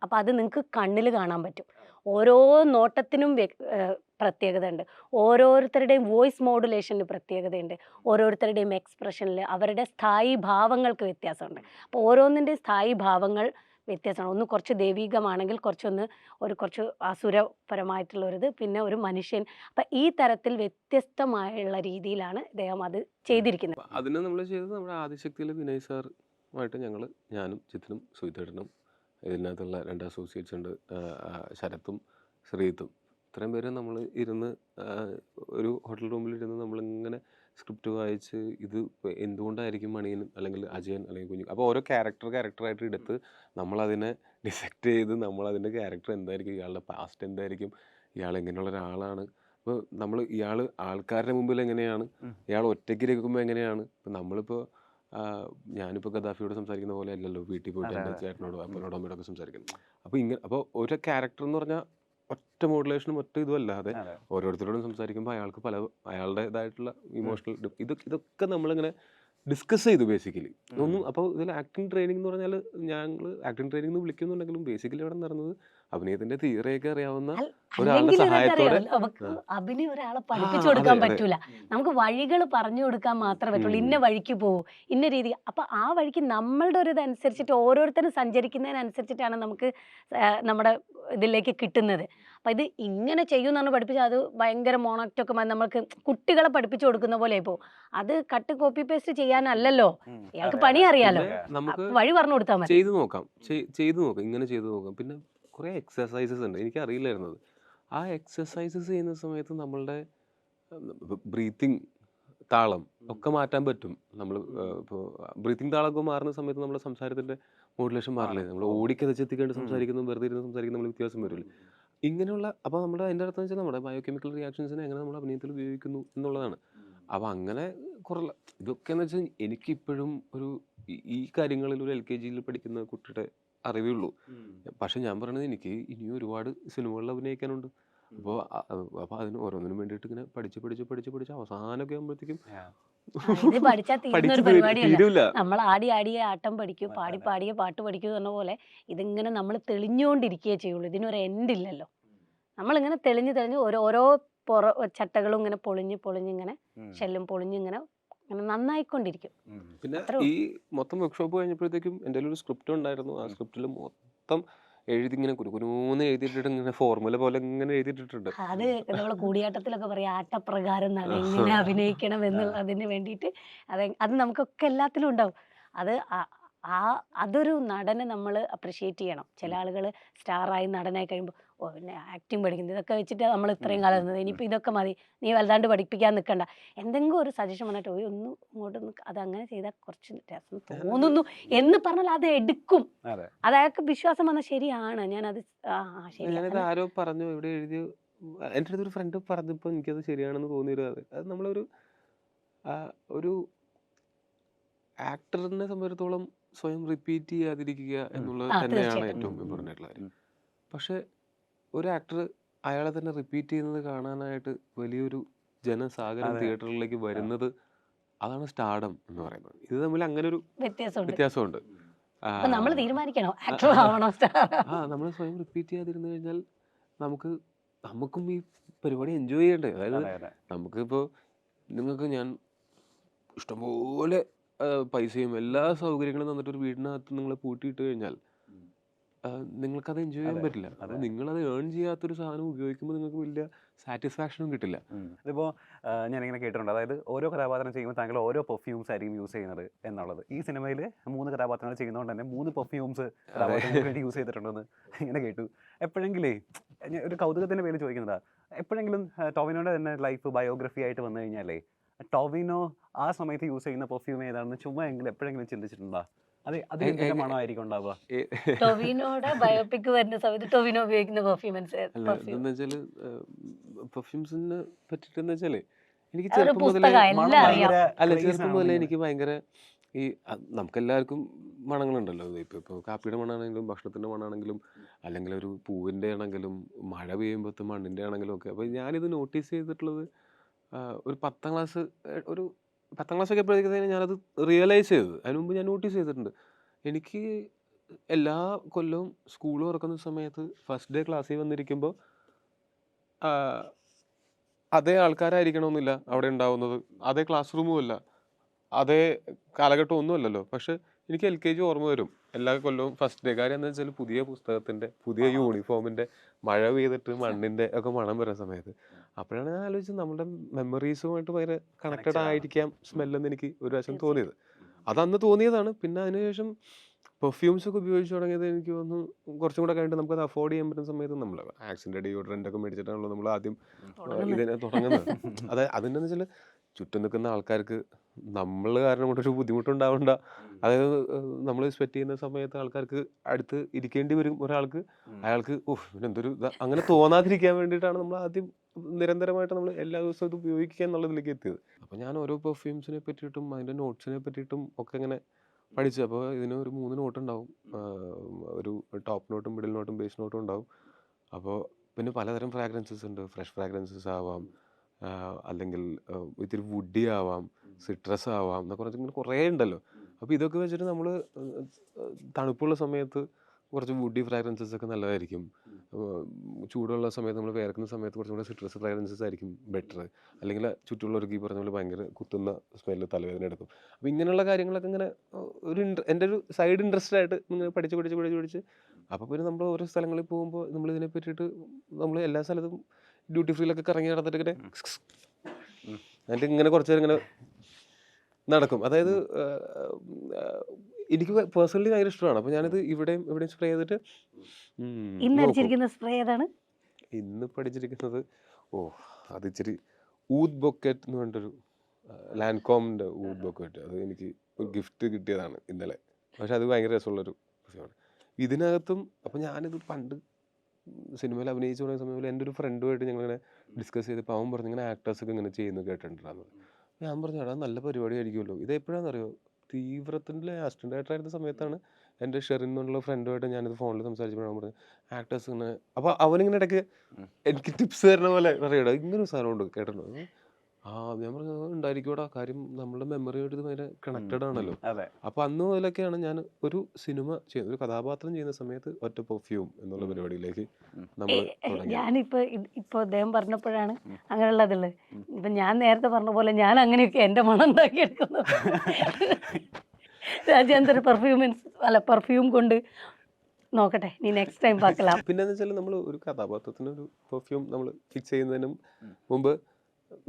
Speaker 3: അപ്പം അത് നിങ്ങൾക്ക് കണ്ണിൽ കാണാൻ പറ്റും. ഓരോ നോട്ടത്തിനും വ്യക്- പ്രത്യേകത ഉണ്ട് ഓരോരുത്തരുടെയും വോയിസ് മോഡുലേഷന് പ്രത്യേകതയുണ്ട്. ഓരോരുത്തരുടെയും എക്സ്പ്രഷനിൽ അവരുടെ സ്ഥായി ഭാവങ്ങൾക്ക് വ്യത്യാസമുണ്ട്. അപ്പോൾ ഓരോന്നിന്റെ സ്ഥായി ഭാവങ്ങൾ വ്യത്യാസമാണ്. ഒന്ന് കുറച്ച് ദൈവികമാണെങ്കിൽ കുറച്ചൊന്ന് ഒരു കുറച്ച് അസുരപരമായിട്ടുള്ള ഒരു പിന്നെ ഒരു മനുഷ്യൻ. അപ്പം ഈ തരത്തിൽ വ്യത്യസ്തമായുള്ള രീതിയിലാണ് ഇദ്ദേഹം അത് ചെയ്തിരിക്കുന്നത്.
Speaker 2: അതിനെ നമ്മൾ ചെയ്തത് നമ്മുടെ ആദിശക്തിയിലെ വിനയ് സാറുമായിട്ട് ഞങ്ങൾ ഞാനും ചിത്രനും സുഹിതേട്ടനും ഇതിനകത്തുള്ള രണ്ട് അസോസിയേറ്റ്സ് ഉണ്ട് ശരത്തും ശ്രീത്തും ഇത്രയും പേര് നമ്മൾ ഇരുന്ന് ഒരു ഹോട്ടൽ റൂമിലിരുന്ന് നമ്മളിങ്ങനെ സ്ക്രിപ്റ്റ് വായിച്ച് ഇത് എന്തുകൊണ്ടായിരിക്കും മണിയൻ അല്ലെങ്കിൽ അജയൻ അല്ലെങ്കിൽ കുഞ്ഞു അപ്പോൾ ഓരോ ക്യാരക്ടർ ക്യാരക്ടറായിട്ട് എടുത്ത് നമ്മളതിനെ ഡിസെക്ട് ചെയ്ത് നമ്മളതിന്റെ ക്യാരക്ടർ എന്തായിരിക്കും ഇയാളുടെ പാസ്റ്റ് എന്തായിരിക്കും ഇയാൾ എങ്ങനെയുള്ള ഒരാളാണ് അപ്പോൾ നമ്മൾ ഇയാൾ ആൾക്കാരുടെ മുമ്പിൽ എങ്ങനെയാണ്. ഇയാൾ ഒറ്റയ്ക്ക് ഇരിക്കുമ്പോൾ എങ്ങനെയാണ് ഇപ്പം നമ്മളിപ്പോൾ ഞാനിപ്പോൾ ഗദാഫിയോട് സംസാരിക്കുന്ന പോലെ അല്ലല്ലോ വീട്ടിൽ പോയിട്ട്
Speaker 1: എന്റെ.
Speaker 2: ചേട്ടനോടോ അമ്മനോടോ അമ്മയോടൊക്കെ സംസാരിക്കുന്നത് അപ്പോൾ ഇങ്ങനെ അപ്പോൾ ഒരു ക്യാരക്ടർ എന്ന് പറഞ്ഞാൽ ഒറ്റ മോഡുലേഷനും ഒറ്റ ഇതും അല്ലാതെ ഓരോരുത്തരോടും സംസാരിക്കുമ്പോൾ അയാൾക്ക് പല അയാളുടേതായിട്ടുള്ള ഇമോഷണൽ ഇതൊക്കെ ഇതൊക്കെ നമ്മളിങ്ങനെ ഡിസ്കസ് ചെയ്തു ബേസിക്കലി ഒന്നും അപ്പോൾ ഇതിൽ ആക്ടിങ് ട്രെയിനിങ് എന്ന് പറഞ്ഞാൽ ഞങ്ങൾ ആക്ടിങ് ട്രെയിനിങ് എന്ന് വിളിക്കുന്നുണ്ടെങ്കിലും ബേസിക്കലി ഇവിടെ നടന്നത് അഭിനയത്തിന്റെ തീരെയൊക്കെ അറിയാവുന്ന ഒരാളുടെ സഹായത്തോടെ
Speaker 3: അഭിനയ ഒരാളെ പഠിപ്പിച്ചു കൊടുക്കാൻ. പറ്റൂല. നമുക്ക് വഴികൾ പറഞ്ഞു കൊടുക്കാൻ മാത്രമേ പറ്റുള്ളൂ. ഇന്ന വഴിക്ക് പോകും ഇന്ന രീതി. അപ്പൊ ആ വഴിക്ക് നമ്മളുടെ ഒരു ഇതനുസരിച്ചിട്ട് ഓരോരുത്തരും സഞ്ചരിക്കുന്നതിനനുസരിച്ചിട്ടാണ് നമുക്ക് നമ്മുടെ ഇതിലേക്ക് കിട്ടുന്നത്. അപ്പൊ ഇത് ഇങ്ങനെ ചെയ്യുമെന്നാണ് പഠിപ്പിച്ചത്. അത് ഭയങ്കര മോണക്റ്റൊക്കെ നമ്മൾക്ക് കുട്ടികളെ പഠിപ്പിച്ചു കൊടുക്കുന്ന പോലെ ഇപ്പോൾ അത് കട്ട് കോപ്പി പേസ്റ്റ് ചെയ്യാനല്ലല്ലോ. ഇയാൾക്ക് പണി അറിയാലോ.
Speaker 2: നമുക്ക്
Speaker 3: വഴി പറഞ്ഞു കൊടുത്താൽ മതി.
Speaker 2: ചെയ്തു നോക്കാം. ചെയ്തു നോക്കാം. ഇങ്ങനെ ചെയ്തു നോക്കാം. പിന്നെ കുറേ എക്സസൈസസ് ഉണ്ട്. എനിക്ക് അറിയില്ലായിരുന്നത്. ആ എക്സസൈസസ് ചെയ്യുന്ന സമയത്ത് നമ്മളുടെ ബ്രീത്തിങ് താളം ഒക്കെ മാറ്റാൻ പറ്റും. നമ്മൾ ഇപ്പോൾ ബ്രീത്തിങ് താളമൊക്കെ മാറുന്ന സമയത്ത് നമ്മുടെ സംസാരത്തിന്റെ മോഡുലേഷൻ മാറില്ലേ? നമ്മൾ ഓടിക്കതച്ചെത്തിക്കേണ്ട സംസാരിക്കുന്നതും വെറുതെ ഇരുന്ന് സംസാരിക്കുന്ന നമ്മൾ വ്യത്യാസം വരില്ലേ? ഇങ്ങനെയുള്ള അപ്പോൾ നമ്മുടെ അതിന്റെ അർത്ഥം വെച്ചാൽ നമ്മുടെ ബയോകെമിക്കൽ റിയാക്ഷൻസിനെ എങ്ങനെ നമ്മൾ അഭിനയത്തിൽ ഉപയോഗിക്കുന്നു എന്നുള്ളതാണ്. അപ്പോൾ അങ്ങനെ കുറേ ഇതൊക്കെ എന്ന് വെച്ചാൽ എനിക്കിപ്പോഴും ഒരു ഈ- കാര്യങ്ങളിൽ ഒരു എൽ കെ ജിയിൽ പഠിക്കുന്ന കുട്ടിയുടെ അറിവേ ഉള്ളൂ. പക്ഷെ ഞാൻ പറയണത് എനിക്ക് ഇനിയും ഒരുപാട് സിനിമകളിൽ അഭിനയിക്കാനുണ്ട്. അപ്പോൾ അപ്പോൾ അതിന് ഓരോന്നിനും വേണ്ടിയിട്ട് ഇങ്ങനെ പഠിച്ച് പഠിച്ച് പഠിച്ച് പഠിച്ച് അവസാനമൊക്കെ ആകുമ്പോഴത്തേക്കും
Speaker 3: പഠിച്ചാൽ തീരുന്ന
Speaker 2: പഠിച്ച്
Speaker 3: പരിപാടിയല്ല. നമ്മൾ ആടി ആടിയെ ആട്ടം പഠിക്കൂ പാടി പാടിയെ പാട്ട് പഠിക്കൂ എന്ന പോലെ ഇതിങ്ങനെ നമ്മൾ തെളിഞ്ഞുകൊണ്ടിരിക്കുകയേ ചെയ്യുള്ളൂ. ഇതിനൊരു എൻഡ് ഇല്ലല്ലോ നമ്മളിങ്ങനെ തെളിഞ്ഞ് തെളിഞ്ഞ് ഓരോ പുറ ചട്ടകളും ഇങ്ങനെ പൊളിഞ്ഞ് പൊളിഞ്ഞ് ഇങ്ങനെ
Speaker 1: ശല്ലും
Speaker 3: ഷെല്ലും പൊളിഞ്ഞ് ഇങ്ങനെ ഇങ്ങനെ നന്നായിക്കൊണ്ടിരിക്കും.
Speaker 2: പിന്നെ ഈ മൊത്തം വർക്ക്ഷോപ്പ് കഴിഞ്ഞപ്പോഴത്തേക്കും എന്റെ ഒരു സ്ക്രിപ്റ്റ് ഉണ്ടായിരുന്നു. ആ. സ്ക്രിപ്റ്റിൽ മൊത്തം എഴുതി ഇങ്ങനെ കുരുകുരുന്ന് എഴുതിയിട്ടിട്ട് ഇങ്ങനെ ഫോർമുല പോലെ ഇങ്ങനെ എഴുതിയിട്ടിട്ടുണ്ട്.
Speaker 3: അത് നമ്മൾ കൂടിയാട്ടത്തിലൊക്കെ പറയാം ആട്ടപ്രകാരം എന്നാണ് എങ്ങനെ അഭിനയിക്കണം എന്നുള്ളതിന് വേണ്ടിയിട്ട് അത് അത് നമുക്കൊക്കെ എല്ലാത്തിലും ഉണ്ടാവും. അത് ആ- ആ അതൊരു നടനെ നമ്മൾ അപ്രിഷ്യേറ്റ് ചെയ്യണം. ചില ആളുകൾ സ്റ്റാറായി നടനായി കഴിയുമ്പോൾ ഓ പിന്നെ ആക്ടിങ് പഠിക്കുന്നത് ഇതൊക്കെ വെച്ചിട്ട് നമ്മൾ ഇത്രയും കാലം നിന്നത് ഇനിയിപ്പോൾ ഇതൊക്കെ മതി. നീ വലുതാണ്ട് പഠിപ്പിക്കാൻ നിൽക്കണ്ട എന്തെങ്കിലും ഒരു സജഷൻ വന്നിട്ട് ഓയ് ഒന്ന് ഇങ്ങോട്ട് അത് അങ്ങനെ ചെയ്താൽ കുറച്ച് രസം തോന്നുന്നു എന്ന് പറഞ്ഞാൽ അത് എടുക്കും.
Speaker 1: അതെ.
Speaker 3: അയാൾക്ക് വിശ്വാസം വന്നാൽ ശരിയാണ്. ഞാനത് ആ ശരി
Speaker 2: ആരോ പറഞ്ഞു ഇവിടെ എഴുതി എന്റെ അടുത്തൊരു ഫ്രണ്ട് പറഞ്ഞപ്പോൾ എനിക്കത് ശരിയാണെന്ന് തോന്നിയത് അത് അത് നമ്മളൊരു ഒരു ആക്ടറിനെ സംബന്ധിച്ചിടത്തോളം സ്വയം റിപ്പീറ്റ് ചെയ്യാതിരിക്കുക എന്നുള്ളത് തന്നെയാണ് ഏറ്റവും ഇമ്പോർട്ടന്റ് ആയിട്ടുള്ള കാര്യം. പക്ഷെ ഒരു ആക്ടർ അയാളെ തന്നെ റിപ്പീറ്റ് ചെയ്യുന്നത് കാണാനായിട്ട് വലിയൊരു ജനസാഗരം. തിയേറ്ററിലേക്ക് വരുന്നത് അതാണ് സ്റ്റാർഡം എന്ന് പറയുന്നത്. ഇത് തമ്മിൽ അങ്ങനെ ഒരു
Speaker 3: വ്യത്യാസമുണ്ട്. നമ്മൾ
Speaker 2: ആ,
Speaker 3: തീരുമാനിക്കണോ? ആക്ടർ ആവണോ സ്റ്റാർ
Speaker 2: ആ നമ്മൾ സ്വയം റിപ്പീറ്റ് ചെയ്യാതിരുന്നു കഴിഞ്ഞാൽ നമുക്ക് നമുക്കും ഈ പരിപാടി എൻജോയ് ചെയ്യണ്ടേ? അതായത്
Speaker 1: അതെ, അതെ.
Speaker 2: നമുക്കിപ്പോൾ നിങ്ങൾക്ക് ഞാൻ ഇഷ്ടംപോലെ പൈസയും എല്ലാ സൗകര്യങ്ങളും തന്നിട്ട് ഒരു വീടിനകത്ത് നിങ്ങളെ പൂട്ടിയിട്ട് കഴിഞ്ഞാൽ നിങ്ങൾക്കത് എൻജോയ് ചെയ്യാൻ പറ്റില്ല.
Speaker 1: അത്
Speaker 2: നിങ്ങളത് ഏൺ ചെയ്യാത്തൊരു സാധനം ഉപയോഗിക്കുമ്പോൾ നിങ്ങൾക്ക് വലിയ സാറ്റിസ്ഫാക്ഷനും കിട്ടില്ല.
Speaker 1: ഇതിപ്പോൾ ഞാനിങ്ങനെ കേട്ടിട്ടുണ്ട്. അതായത് ഓരോ കഥാപാത്രം ചെയ്യുമ്പോൾ താങ്കൾ ഓരോ പെർഫ്യൂംസ് ആയിരിക്കും യൂസ് ചെയ്യുന്നത് എന്നുള്ളത്. ഈ സിനിമയിൽ മൂന്ന് കഥാപാത്രങ്ങൾ ചെയ്യുന്നതുകൊണ്ട് തന്നെ മൂന്ന് പെർഫ്യൂംസ് വേണ്ടി യൂസ് ചെയ്തിട്ടുണ്ടെന്ന് ഇങ്ങനെ കേട്ടു. എപ്പോഴെങ്കിലേ ഒരു കൗതുകത്തിന്റെ പേര് ചോദിക്കുന്നതാ. എപ്പോഴെങ്കിലും ടോവിനോയുടെ തന്നെ ലൈഫ് ബയോഗ്രഫി ആയിട്ട് വന്നു കഴിഞ്ഞാലേ ടോവിനോ ആ സമയത്ത് യൂസ് ചെയ്യുന്ന പെർഫ്യൂം ഏതാണെന്ന് ചുമ്മാ എങ്കിലും എപ്പോഴെങ്കിലും ചിന്തിച്ചിട്ടുണ്ടോ? അത്
Speaker 2: അതിന്
Speaker 1: മണമായിരിക്കും ഉണ്ടാവുക?
Speaker 3: ബയോപിക് വരുന്ന സമയത്ത് ടൊവിനോ ഉപയോഗിക്കുന്ന പെർഫ്യൂമൻസ്
Speaker 2: അല്ല എന്താന്ന് വെച്ചാൽ പെർഫ്യൂംസിനെ പറ്റിട്ടെന്ന് വെച്ചാൽ എനിക്ക് ചെറുപ്പം മുതലേ അല്ല ചെറുപ്പം
Speaker 1: ആണ്
Speaker 2: മുതലേ എനിക്ക് ഭയങ്കര ഈ നമുക്കെല്ലാവർക്കും മണങ്ങളുണ്ടല്ലോ. ഇപ്പൊ ഇപ്പോൾ കാപ്പിയുടെ മണാണെങ്കിലും ഭക്ഷണത്തിന്റെ മണാണെങ്കിലും അല്ലെങ്കിൽ ഒരു പൂവിന്റെ ആണെങ്കിലും മഴ പെയ്യുമ്പോഴത്തെ മണ്ണിന്റെ ആണെങ്കിലും ഒക്കെ. അപ്പോൾ ഞാനിത് നോട്ടീസ് ചെയ്തിട്ടുള്ളത് ഒരു പത്താം ക്ലാസ് ഒരു പത്താം ക്ലാസ് ഒക്കെ എപ്പോഴത്തേക്കും ഞാനത് റിയലൈസ് ചെയ്തത്. അതിന് മുമ്പ് ഞാൻ നോട്ടീസ് ചെയ്തിട്ടുണ്ട്. എനിക്ക് എല്ലാ കൊല്ലവും സ്കൂൾ തുറക്കുന്ന സമയത്ത് ഫസ്റ്റ് ഡേ ക്ലാസ്സിൽ വന്നിരിക്കുമ്പോൾ അതേ ആൾക്കാരായിരിക്കണമെന്നില്ല അവിടെ ഉണ്ടാവുന്നത്. അതേ ക്ലാസ് റൂമും അല്ല. അതേ കാലഘട്ടം ഒന്നും അല്ലല്ലോ. പക്ഷെ എനിക്ക് എൽ കെ ജി ഓർമ്മ വരും. എല്ലാ കൊല്ലവും ഫസ്റ്റ് ഡേ കാര്യം എന്താ വെച്ചാൽ പുതിയ പുസ്തകത്തിന്റെ പുതിയ യൂണിഫോമിന്റെ മഴ പെയ്തിട്ട് മണ്ണിന്റെ ഒക്കെ മണം വരുന്ന സമയത്ത്. അപ്പോഴാണ് ഞാൻ ആലോചിച്ചത് നമ്മുടെ മെമ്മറീസുമായിട്ട് ഭയങ്കര കണക്റ്റഡ്. ആയിരിക്കാം സ്മെല്ലെന്ന് എനിക്ക് ഒരു വശം. തോന്നിയത്. അത് അന്ന് തോന്നിയതാണ്. പിന്നെ അതിനുശേഷം പെർഫ്യൂംസ് ഒക്കെ ഉപയോഗിച്ച് തുടങ്ങിയത് എനിക്ക് തോന്നുന്നു കുറച്ചും കൂടെ കഴിഞ്ഞിട്ട് നമുക്ക് അത് അഫോർഡ് ചെയ്യാൻ പറ്റുന്ന സമയത്ത് നമ്മൾ ആക്സിന്റെ ഡിയോഡ്രന്റ് ഒക്കെ മേടിച്ചിട്ടാണല്ലോ നമ്മൾ ആദ്യം. ഇതിനെ തുടങ്ങുന്നത്. അത് അതിന്റെ വെച്ചാൽ ചുറ്റും നിൽക്കുന്ന ആൾക്കാർക്ക് നമ്മൾ കാരണം കൊണ്ടൊരു ബുദ്ധിമുട്ടുണ്ടാവണ്ട. അതായത് നമ്മൾ സ്പെറ്റ് ചെയ്യുന്ന സമയത്ത് ആൾക്കാർക്ക് അടുത്ത് ഇരിക്കേണ്ടി വരും ഒരാൾക്ക്. അയാൾക്ക് ഓഹ് എന്തൊരു ഇതാ അങ്ങനെ തോന്നാതിരിക്കാൻ വേണ്ടിയിട്ടാണ് നമ്മൾ ആദ്യം നിരന്തരമായിട്ട് നമ്മൾ എല്ലാ ദിവസവും ഇത് ഉപയോഗിക്കുക എന്നുള്ളതിലേക്ക് എത്തിയത്. അപ്പോൾ ഞാൻ ഓരോ പെർഫ്യൂംസിനെ പറ്റിയിട്ടും അതിന്റെ നോട്ട്സിനെ പറ്റിയിട്ടും ഒക്കെ ഇങ്ങനെ പഠിച്ചു. അപ്പോൾ ഇതിന് ഒരു മൂന്ന് നോട്ട് ഉണ്ടാവും. ഒരു ടോപ്പ് നോട്ടും മിഡിൽ നോട്ടും ബേസ് നോട്ടും ഉണ്ടാവും. അപ്പോൾ പിന്നെ പലതരം ഫ്രാഗ്രൻസസ് ഉണ്ട്. ഫ്രഷ് ഫ്രാഗ്രൻസസ് ആവാം. അല്ലെങ്കിൽ ഇത്തിരി വുഡി ആവാം സിട്രസ് ആവാം എന്നൊക്കെ പറഞ്ഞിട്ട് കുറേ ഉണ്ടല്ലോ. അപ്പോൾ ഇതൊക്കെ വെച്ചിട്ട് നമ്മൾ തണുപ്പുള്ള സമയത്ത് കുറച്ച് വുഡി ഫ്രാഗ്രൻസസ് ഒക്കെ നല്ലതായിരിക്കും. ചൂടുള്ള സമയത്ത് നമ്മൾ വേർക്കുന്ന സമയത്ത് കുറച്ചും കൂടെ സിട്രസ് ഫ്രാഗ്രൻസസ് ആയിരിക്കും ബെറ്റർ അല്ലെങ്കിൽ ചുറ്റുമുള്ളവർക്ക് ഈ പറഞ്ഞ പോലെ ഭയങ്കര കുത്തുന്ന സ്മെല്ല് തലവേദന എടുക്കും. അപ്പോൾ ഇങ്ങനെയുള്ള കാര്യങ്ങളൊക്കെ ഇങ്ങനെ ഒരു എന്റെ ഒരു സൈഡ് ഇൻട്രസ്റ്റ് ആയിട്ട് ഇങ്ങനെ പഠിച്ച് പഠിച്ച് പഠിച്ച് പഠിച്ച്. അപ്പോൾ പിന്നെ നമ്മൾ ഓരോ സ്ഥലങ്ങളിൽ പോകുമ്പോൾ നമ്മൾ ഇതിനെ പറ്റിയിട്ട് നമ്മൾ എല്ലാ സ്ഥലത്തും ഡ്യൂട്ടി ഫ്രീയിലൊക്കെ കറങ്ങി നടന്നിട്ട് ഇങ്ങനെ എന്നിട്ട് ഇങ്ങനെ കുറച്ച് നേരം ഇങ്ങനെ നടക്കും. അതായത് എനിക്ക് പേഴ്സണലി ഭയങ്കര ഇഷ്ടമാണ്. അപ്പോൾ ഞാനിത് ഇവിടെയും ഇവിടെയും സ്പ്രേ ചെയ്തിട്ട്
Speaker 3: ഇന്ന്. അടിച്ചിരിക്കുന്ന സ്പ്രേ ഏതാണ്?
Speaker 2: ഇന്ന് പഠിച്ചിരിക്കുന്നത് ഓ അത് ഇച്ചിരി ഊത് ബൊക്കറ്റ് എന്ന് പറഞ്ഞിട്ടൊരു ലാൻഡ്കോമിന്റെ ഊത് ബൊക്കറ്റ്. അത് എനിക്ക് ഒരു ഗിഫ്റ്റ് കിട്ടിയതാണ് ഇന്നലെ. പക്ഷെ അത് ഭയങ്കര രസമുള്ളൊരു പ്രശ്നമാണ് ഇതിനകത്തും അപ്പം ഞാനിത് പണ്ട് സിനിമയിൽ അഭിനയിച്ചു തുടങ്ങിയ സമയത്ത് എന്റെ ഒരു ഫ്രണ്ടുമായിട്ട് ഞങ്ങളിങ്ങനെ ഡിസ്കസ് ചെയ്തപ്പോൾ അവൻ പറഞ്ഞു ഇങ്ങനെ ആക്ടേഴ്സൊക്കെ ഇങ്ങനെ ചെയ്യുന്നു കേട്ടിട്ടുണ്ടായിരുന്നു ഞാൻ പറഞ്ഞു എടാ നല്ല പരിപാടി ആയിരിക്കുമല്ലോ ഇത് എപ്പോഴാണെന്നറിയോ തീവ്രത്തിന്റെ അസിസ്റ്റന്റ് ആയിട്ടായിരുന്ന സമയത്താണ് എന്റെ ഷെറിൻ എന്നുള്ള ഫ്രണ്ടുമായിട്ട് ഞാനിത് ഫോണിൽ സംസാരിച്ചപ്പോഴാണ് പറഞ്ഞത് ആക്ടേഴ്സ് ഇങ്ങനെ അപ്പോൾ അവനിങ്ങനെ ഇടയ്ക്ക് എനിക്ക് ടിപ്സ് തരുന്ന പോലെ പറയട ഇങ്ങനെ ഒരു സാധനം ഉണ്ട് കേട്ടിട്ടുണ്ടോ ആ ഞാൻ പറഞ്ഞു ഉണ്ടായിരിക്കൂടാ കാര്യം നമ്മുടെ മെമ്മറിയായിട്ട് ഇത് ഭയങ്കര കണക്റ്റഡ് ആണല്ലോ.
Speaker 1: അതെ.
Speaker 2: അപ്പോൾ അന്ന് മുതലൊക്കെയാണ് ഞാൻ ഒരു സിനിമ ചെയ്യുന്നത് ഒരു കഥാപാത്രം ചെയ്യുന്ന സമയത്ത് ഒറ്റ പെർഫ്യൂം എന്നുള്ള പരിപാടിയിലേക്ക് നമ്മൾ
Speaker 3: ഏ, ഏ,
Speaker 2: തുടങ്ങി.
Speaker 3: ഞാനിപ്പോ ഇപ്പോ ഇപ്പൊ അദ്ദേഹം പറഞ്ഞപ്പോഴാണ്
Speaker 1: അങ്ങനെയുള്ള
Speaker 3: അങ്ങനെയുള്ളതുള്ളത്. ഇപ്പൊ ഞാൻ നേരത്തെ പറഞ്ഞ പോലെ ഞാൻ അങ്ങനെയൊക്കെ എന്റെ മണം ഉണ്ടാക്കിയെടുക്കുന്നത് രാജ്യാന്തര പെർഫ്യൂമൻസ് അല്ല പെർഫ്യൂം കൊണ്ട് നോക്കട്ടെ. നീ നെക്സ്റ്റ് ടൈം പാക്കലാം
Speaker 2: പിന്നെ എന്ന് വെച്ചാൽ നമ്മൾ ഒരു കഥാപാത്രത്തിന് ഒരു പെർഫ്യൂം നമ്മൾ ഫിക്സ് ചെയ്യുന്നതിനും. മുമ്പ്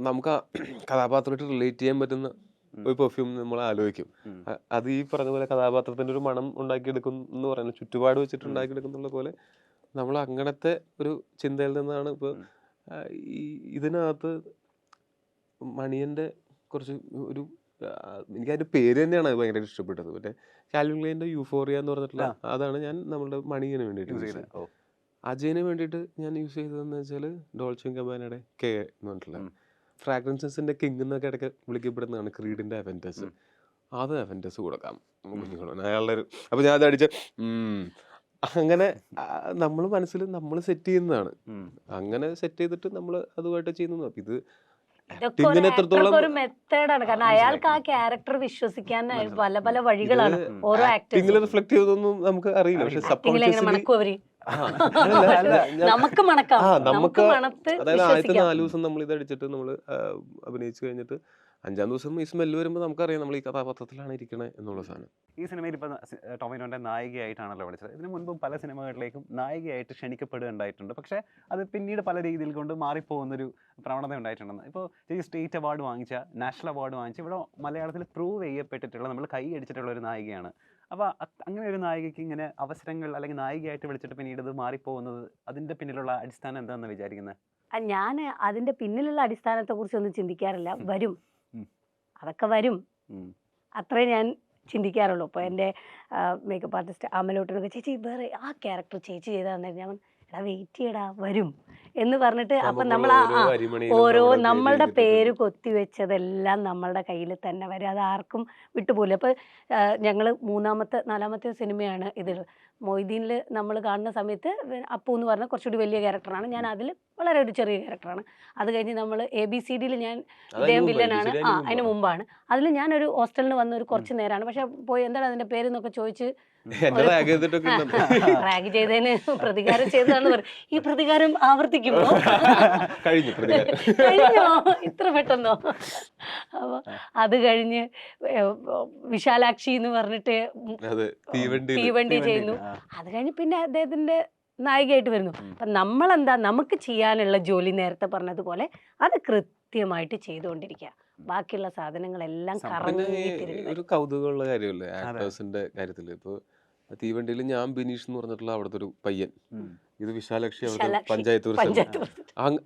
Speaker 2: നമുക്ക് ആ കഥാപാത്രമായിട്ട് റിലേറ്റ് ചെയ്യാൻ പറ്റുന്ന ഒരു പെർഫ്യൂം നമ്മൾ ആലോചിക്കും. അത് ഈ പറഞ്ഞ പോലെ കഥാപാത്രത്തിന്റെ ഒരു മണം ഉണ്ടാക്കിയെടുക്കും എന്ന് പറയുന്നത് ചുറ്റുപാട് വെച്ചിട്ട്
Speaker 1: ഉണ്ടാക്കിയെടുക്കുന്നുള്ള
Speaker 2: ഉണ്ടാക്കിയെടുക്കുന്ന പോലെ നമ്മൾ അങ്ങനത്തെ ഒരു ചിന്തയിൽ നിന്നാണ് ഇപ്പോൾ ഈ ഇതിനകത്ത് മണിയന്റെ കുറച്ച് ഒരു ആ, എനിക്ക് അതിന്റെ പേര് തന്നെയാണ് ഭയങ്കര ഇഷ്ടപ്പെട്ടത്. മറ്റേ കാൽവിൻ ക്ലൈന്റെ യൂഫോറിയ എന്ന് പറഞ്ഞിട്ടുള്ള അതാണ് ഞാൻ നമ്മുടെ മണിയന് വേണ്ടിയിട്ട്
Speaker 1: യൂസ്
Speaker 2: ചെയ്തത്. അജയന് വേണ്ടിയിട്ട് ഞാൻ യൂസ് ചെയ്തതെന്ന് വെച്ചാൽ ഡോൾച്ചും കബാനയുടെ കെ എന്ന് പറഞ്ഞിട്ടുള്ള
Speaker 1: ഫ്രാഗ്രൻസസിന്റെ
Speaker 2: ഫ്രാഗ്രൻസസിന്റെ കിങ് എന്നൊക്കെ ഇടയ്ക്ക് വിളിക്കപ്പെടുന്നതാണ് ക്രീഡിന്റെ
Speaker 1: അവന്റസ്.
Speaker 2: അത് അവന്റസ് കൊടുക്കാം. കുഞ്ഞുങ്ങളോട്. അയാളുടെ ഒരു അപ്പൊ ഞാൻ അത് അടിച്ച അങ്ങനെ നമ്മൾ മനസ്സിൽ നമ്മൾ സെറ്റ് ചെയ്യുന്നതാണ്. അങ്ങനെ സെറ്റ് ചെയ്തിട്ട് നമ്മൾ അതുമായിട്ട് ചെയ്യുന്നു അപ്പം ഇത്
Speaker 3: ഇതൊക്കെ ഒരു മെത്തേഡാണ്. കാരണം അയാൾക്ക് ആ ക്യാരക്ടർ വിശ്വസിക്കാൻ പല പല വഴികളാണ് ഓരോ
Speaker 2: ആക്ടിങ്ങിൽ റിഫ്ലക്ട് ചെയ്തൊന്നും നമുക്ക് അറിയില്ല. പക്ഷെ സബ്കോൺഷ്യസ്ലി
Speaker 3: നമുക്ക് മണക്കാം. നമുക്ക്
Speaker 2: നമുക്ക്
Speaker 3: മണത്ത്
Speaker 2: അതായത് ആദ്യത്തെ നാല് ദിവസം നമ്മൾ ഇത് അടിച്ചിട്ട് നമ്മൾ അഭിനയിച്ചു കഴിഞ്ഞിട്ട് അഞ്ചാം ദിവസം ഈ സ്മെല്ല് വരുമ്പോൾ നമുക്കറിയാം നമ്മൾ ഈ കഥാപാത്രത്തിലാണ് ഇരിക്കണേ എന്നുള്ള സാധനം.
Speaker 1: ഈ സിനിമയിൽ ഇപ്പം ടൊമിനോന്റെ നായികയായിട്ടാണല്ലോ വിളിച്ചത്. ഇതിനു മുൻപും പല സിനിമകളിലേക്കും നായികയായിട്ട് ക്ഷണിക്കപ്പെടുകയുണ്ടായിട്ടുണ്ട്. പക്ഷേ അത് പിന്നീട് പല രീതിയിൽ കൊണ്ട് മാറിപ്പോകുന്നൊരു പ്രവണത ഉണ്ടായിട്ടുണ്ടെന്ന്. ഇപ്പോൾ ഈ സ്റ്റേറ്റ് അവാർഡ് വാങ്ങിച്ച നാഷണൽ അവാർഡ് വാങ്ങിച്ച ഇവിടെ മലയാളത്തിൽ പ്രൂവ് ചെയ്യപ്പെട്ടിട്ടുള്ള നമ്മൾ കൈ അടിച്ചിട്ടുള്ള ഒരു നായികയാണ്. അപ്പോൾ അങ്ങനെ ഒരു നായികയ്ക്ക് ഇങ്ങനെ അവസരങ്ങൾ അല്ലെങ്കിൽ നായികയായിട്ട് വിളിച്ചിട്ട് പിന്നീട് ഇത് മാറിപ്പോകുന്നത് അതിന്റെ പിന്നിലുള്ള അടിസ്ഥാനം എന്താണെന്ന് വിചാരിക്കുന്നത്
Speaker 3: ഞാൻ അതിന്റെ പിന്നിലുള്ള അടിസ്ഥാനത്തെക്കുറിച്ചൊന്നും ഒന്നും ചിന്തിക്കാറില്ല വരും. അതൊക്കെ വരും. അത്രേ ഞാൻ ചിന്തിക്കാറുള്ളൂ. അപ്പോൾ എന്റെ മേക്കപ്പ് ആർട്ടിസ്റ്റ് അമലോട്ടിനൊക്കെ ചേച്ചി വേറെ ആ ക്യാരക്ടർ ചേച്ചി ചെയ്താൽ ഞാൻ എടാ വെയിറ്റ് ചെയ്യടാ വരും. എന്ന് പറഞ്ഞിട്ട് അപ്പം നമ്മൾ ആ
Speaker 2: ഓരോ
Speaker 3: നമ്മളുടെ
Speaker 2: പേര്.
Speaker 3: കൊത്തിവെച്ചതെല്ലാം നമ്മളുടെ കയ്യിൽ തന്നെ വരും. അത് ആർക്കും വിട്ടുപോലും അപ്പോൾ ഞങ്ങൾ മൂന്നാമത്തെ നാലാമത്തെ സിനിമയാണ് ഇതിൽ മൊയ്തീനിൽ നമ്മൾ കാണുന്ന സമയത്ത് അപ്പു എന്ന് പറഞ്ഞാൽ കുറച്ചുകൂടി വലിയ ക്യാരക്ടറാണ് ഞാൻ അതിൽ വളരെ ഒരു ചെറിയ ക്യാരക്ടറാണ്. അത് കഴിഞ്ഞ് നമ്മൾ എ ബി സി ഡിയിൽ ഞാൻ ഇദ്ദേഹം വില്ലനാണ്. ആ അതിന് മുമ്പാണ്. അതിൽ ഞാനൊരു ഹോസ്റ്റലിന് വന്ന ഒരു കുറച്ച് നേരമാണ് പക്ഷെ പോയി എന്താണ് അതിന്റെ പേര് എന്നൊക്കെ ചോദിച്ച്
Speaker 2: റാഗ്
Speaker 3: ചെയ്തതിന് പ്രതികാരം ചെയ്തതാണ് ഈ പ്രതികാരം ആവർത്തിക്കുമോ
Speaker 2: കഴിഞ്ഞു
Speaker 3: ഇത്ര പെട്ടെന്നോ? അപ്പൊ അത് കഴിഞ്ഞ് വിശാലാക്ഷി എന്ന് പറഞ്ഞിട്ട്
Speaker 2: തീവണ്ടി
Speaker 3: ചെയ്യുന്നു. അത് കഴിഞ്ഞ് പിന്നെ അദ്ദേഹത്തിന്റെ നായികയായിട്ട് വരുന്നു. അപ്പം നമ്മളെന്താ നമുക്ക് ചെയ്യാനുള്ള ജോലി നേരത്തെ പറഞ്ഞതുപോലെ അത് കൃത്യമായിട്ട് ചെയ്തുകൊണ്ടിരിക്കുക. ബാക്കിയുള്ള സാധനങ്ങളെല്ലാം
Speaker 2: ഒരു കൗതുകമുള്ള കാര്യമല്ലേ. ആക്ടേഴ്സിന്റെ കാര്യത്തിൽ ഇപ്പൊ തീവണ്ടിയിൽ ഞാൻ ബിനീഷ് എന്ന് പറഞ്ഞിട്ടുള്ള അവിടുത്തെ ഒരു പയ്യൻ. ഇത് വിശാലക്ഷി അവിടുത്തെ പഞ്ചായത്ത്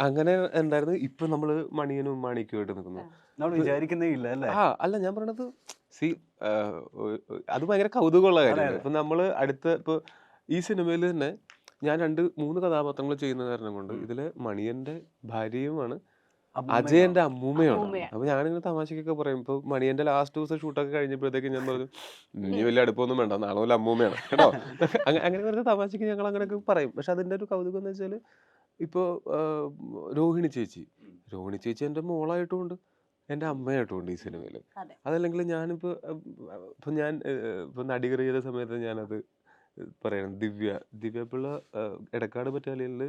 Speaker 2: അങ്ങനെ ഉണ്ടായിരുന്നു ഇപ്പൊ നമ്മൾ മണിയനും മാണിക്കുമായിട്ട് നിൽക്കുന്നു.
Speaker 1: നമ്മൾ വിചാരിക്കുന്നേ ഇല്ല അല്ലേ?
Speaker 2: ആ അല്ല ഞാൻ പറയണത് സി അത് ഭയങ്കര കൗതുകമുള്ള കാര്യമാണ്. ഇപ്പൊ നമ്മൾ അടുത്ത ഇപ്പൊ ഈ സിനിമയിൽ തന്നെ ഞാൻ രണ്ട് മൂന്ന് കഥാപാത്രങ്ങൾ ചെയ്യുന്ന കാരണം കൊണ്ട്. ഇതിൽ മണിയന്റെ ഭാര്യയുമാണ് അജയന്റെ അമ്മൂമ്മയാണ്. അപ്പൊ ഞാനിങ്ങനെ തമാശക്കൊക്കെ പറയും ഇപ്പൊ മണിയന്റെ ലാസ്റ്റ് ദിവസം ഷൂട്ടൊക്കെ കഴിഞ്ഞപ്പോഴത്തേക്ക് ഞാൻ പറഞ്ഞു ഇനി വലിയ അടുപ്പൊന്നും വേണ്ട നാളെ വല്ല അമ്മൂമ്മയാണ്. കേട്ടോ? അങ്ങ- അങ്ങനെ വരുന്ന തമാശക്ക് ഞങ്ങൾ അങ്ങനെയൊക്കെ പറയും. പക്ഷെ അതിന്റെ ഒരു കൗതുകം എന്ന് വെച്ചാൽ ഇപ്പൊ രോഹിണി ചേച്ചി. രോഹിണി ചേച്ചി എന്റെ മോളായിട്ടുമുണ്ട് എന്റെ അമ്മയായിട്ടുമുണ്ട് ഈ സിനിമയിൽ
Speaker 3: അതെ.
Speaker 2: അതല്ലെങ്കിൽ ഞാനിപ്പോ ഇപ്പൊ ഞാൻ ഇപ്പൊ നടികർ ചെയ്ത സമയത്ത് ഞാനത് പറയണം ദിവ്യ. ദിവ്യ പിള്ള എടക്കാട് ബറ്റാലിയനിൽ.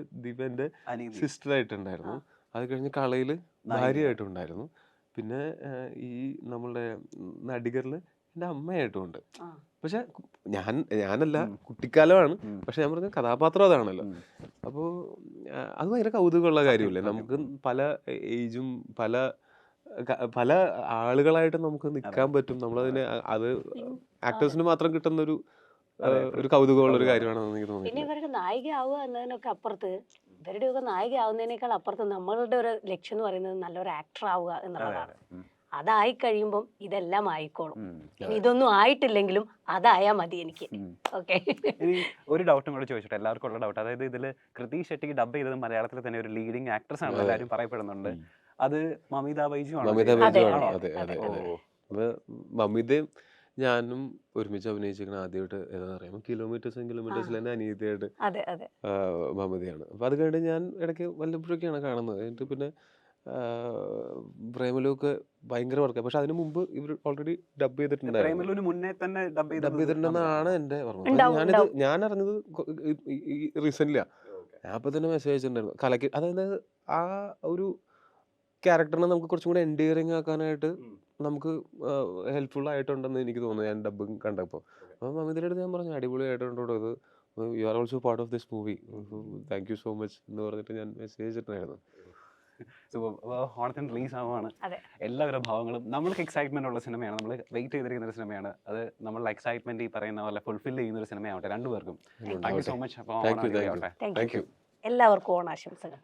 Speaker 2: സിസ്റ്റർ ആയിട്ടുണ്ടായിരുന്നു. അത് കഴിഞ്ഞ്
Speaker 1: കളയിൽ.
Speaker 2: ഭാര്യയായിട്ടുണ്ടായിരുന്നു. പിന്നെ ഈ നമ്മളുടെ നടികരിൽ എന്റെ അമ്മയായിട്ടുമുണ്ട്. പക്ഷെ ഞാൻ ഞാനല്ല കുട്ടിക്കാലമാണ്. പക്ഷെ ഞാൻ പറഞ്ഞ കഥാപാത്രം അതാണല്ലോ. അപ്പോൾ അത് ഭയങ്കര കൗതുകമുള്ള കാര്യമല്ലേ? നമുക്ക് പല ഏജും പല പല ആളുകളായിട്ട് നമുക്ക് നിൽക്കാൻ പറ്റും. നമ്മളതിനെ അത് ആക്ടേഴ്സിന് മാത്രം കിട്ടുന്ന ഒരു ഒരു കൗതുകമുള്ള ഒരു
Speaker 1: കാര്യമാണ്
Speaker 2: കാര്യമാണെന്ന് എനിക്ക് തോന്നുന്നു
Speaker 3: പിന്നെ
Speaker 2: ഇവരുടെ
Speaker 3: ഇവർക്ക് നായിക ആവുക എന്നതിനൊക്കെ അപ്പുറത്ത് ഇവരുടെയൊക്കെ നായിക ആവുന്നതിനേക്കാൾ അപ്പുറത്ത് നമ്മളുടെ ഒരു ലക്ഷ്യം എന്ന് പറയുന്നത് നല്ലൊരു ആക്ടർ ആവുക എന്നുള്ളതാണ്. അതായി കഴിയുമ്പം ഇതെല്ലാം ആയിക്കോളും. ഇതൊന്നും ആയിട്ടില്ലെങ്കിലും അതായാ മതി എനിക്ക്. ഓക്കെ.
Speaker 1: ഒരു ഡൗട്ടും കൂടെ ചോദിച്ചിട്ട് എല്ലാവർക്കും ഉള്ള ഡൗട്ട് അതായത് ഇതിൽ കൃതി ഷെട്ടിക്ക് ഡബ് ചെയ്തത് മലയാളത്തിൽ തന്നെ ഒരു ലീഡിങ് ആക്ട്രസ് ആണ്. എല്ലാവരും പറയപ്പെടുന്നുണ്ട്. അത് മമിത ബൈജു ആണ്
Speaker 2: മമിത. ബൈജു ആണ്
Speaker 3: അതെ,
Speaker 2: അതെ അതെ
Speaker 3: അതെ.
Speaker 2: അതെ. മമിതയും ഞാനും ഒരുമിച്ച് അഭിനയിച്ചിരിക്കണ ആദ്യമായിട്ട് ഏതാണെന്ന് അറിയാമോ? കിലോമീറ്റേഴ്സ് ആൻഡ് കിലോമീറ്റേഴ്സിൽ തന്നെ അനിയത്തിയായിട്ട്
Speaker 3: അതെ അതെ.
Speaker 2: മമതയാണ് അപ്പോൾ അത് കഴിഞ്ഞ് ഞാൻ ഇടയ്ക്ക് വല്ലപ്പോഴൊക്കെയാണ് കാണുന്നത്. എന്നിട്ട് പിന്നെ പ്രേമലൊക്കെ ഭയങ്കര വർക്ക്. പക്ഷെ അതിന് മുമ്പ് ഇവർ ഓൾറെഡി ഡബ് ചെയ്തിട്ടുണ്ടായിരുന്നു.
Speaker 1: പ്രേമലുവിന് മുന്നേ തന്നെ ഡബ്
Speaker 2: ഡബ് ചെയ്തിട്ടുണ്ടെന്നാണ് എന്റെ ഓർമ്മ. ഞാനിത് ഞാൻ അറിഞ്ഞത് റീസെന്റ്ലിയാ ഞാൻ അപ്പോൾ തന്നെ മെസ്സേജ് അയച്ചിട്ടുണ്ടായിരുന്നു. കലക്കി അതായത് ആ ഒരു ക്യാരക്ടറിനെ നമുക്ക് കുറച്ചും കൂടെ എൻഡിയറിങ് ആക്കാനായിട്ട്. നമുക്ക് ഹെൽപ്ഫുൾ ആയിട്ടുണ്ടെന്ന് എനിക്ക് തോന്നുന്നു ഞാൻ ഡബ് കണ്ടപ്പോൾ. അപ്പോൾ മമിതയുടെ അടുത്ത് ഞാൻ പറഞ്ഞു അടിപൊളിയായിട്ടുണ്ടോ ഇത്. You are also part of this movie thank you so much എന്ന് പറഞ്ഞിട്ട് ഞാൻ മെസ്സേജ് ഇട്ടിട്ടുണ്ടായിരുന്നു.
Speaker 1: അപ്പോൾ ഓണത്തിന് റിലീസ് ആവുകയാണ്
Speaker 3: അതെ.
Speaker 1: എല്ലാവരുടെ ഭാവങ്ങളും. നമ്മൾക്ക് എക്സൈറ്റ്മെന്റ് ഉള്ള സിനിമയാണ് നമ്മൾ വെയിറ്റ് ചെയ്തിരിക്കുന്ന ഒരു സിനിമയാണ് അത് നമ്മളുടെ എക്സൈറ്റ്മെന്റ് ഈ പറയുന്ന പോലെ ഫുൾഫിൽ ചെയ്യുന്ന ഒരു സിനിമയാവട്ടെ രണ്ടുപേർക്കും. താങ്ക് യു സോ മച്ച് അപ്പോൾ
Speaker 3: എല്ലാവർക്കും ഓണാശംസകൾ.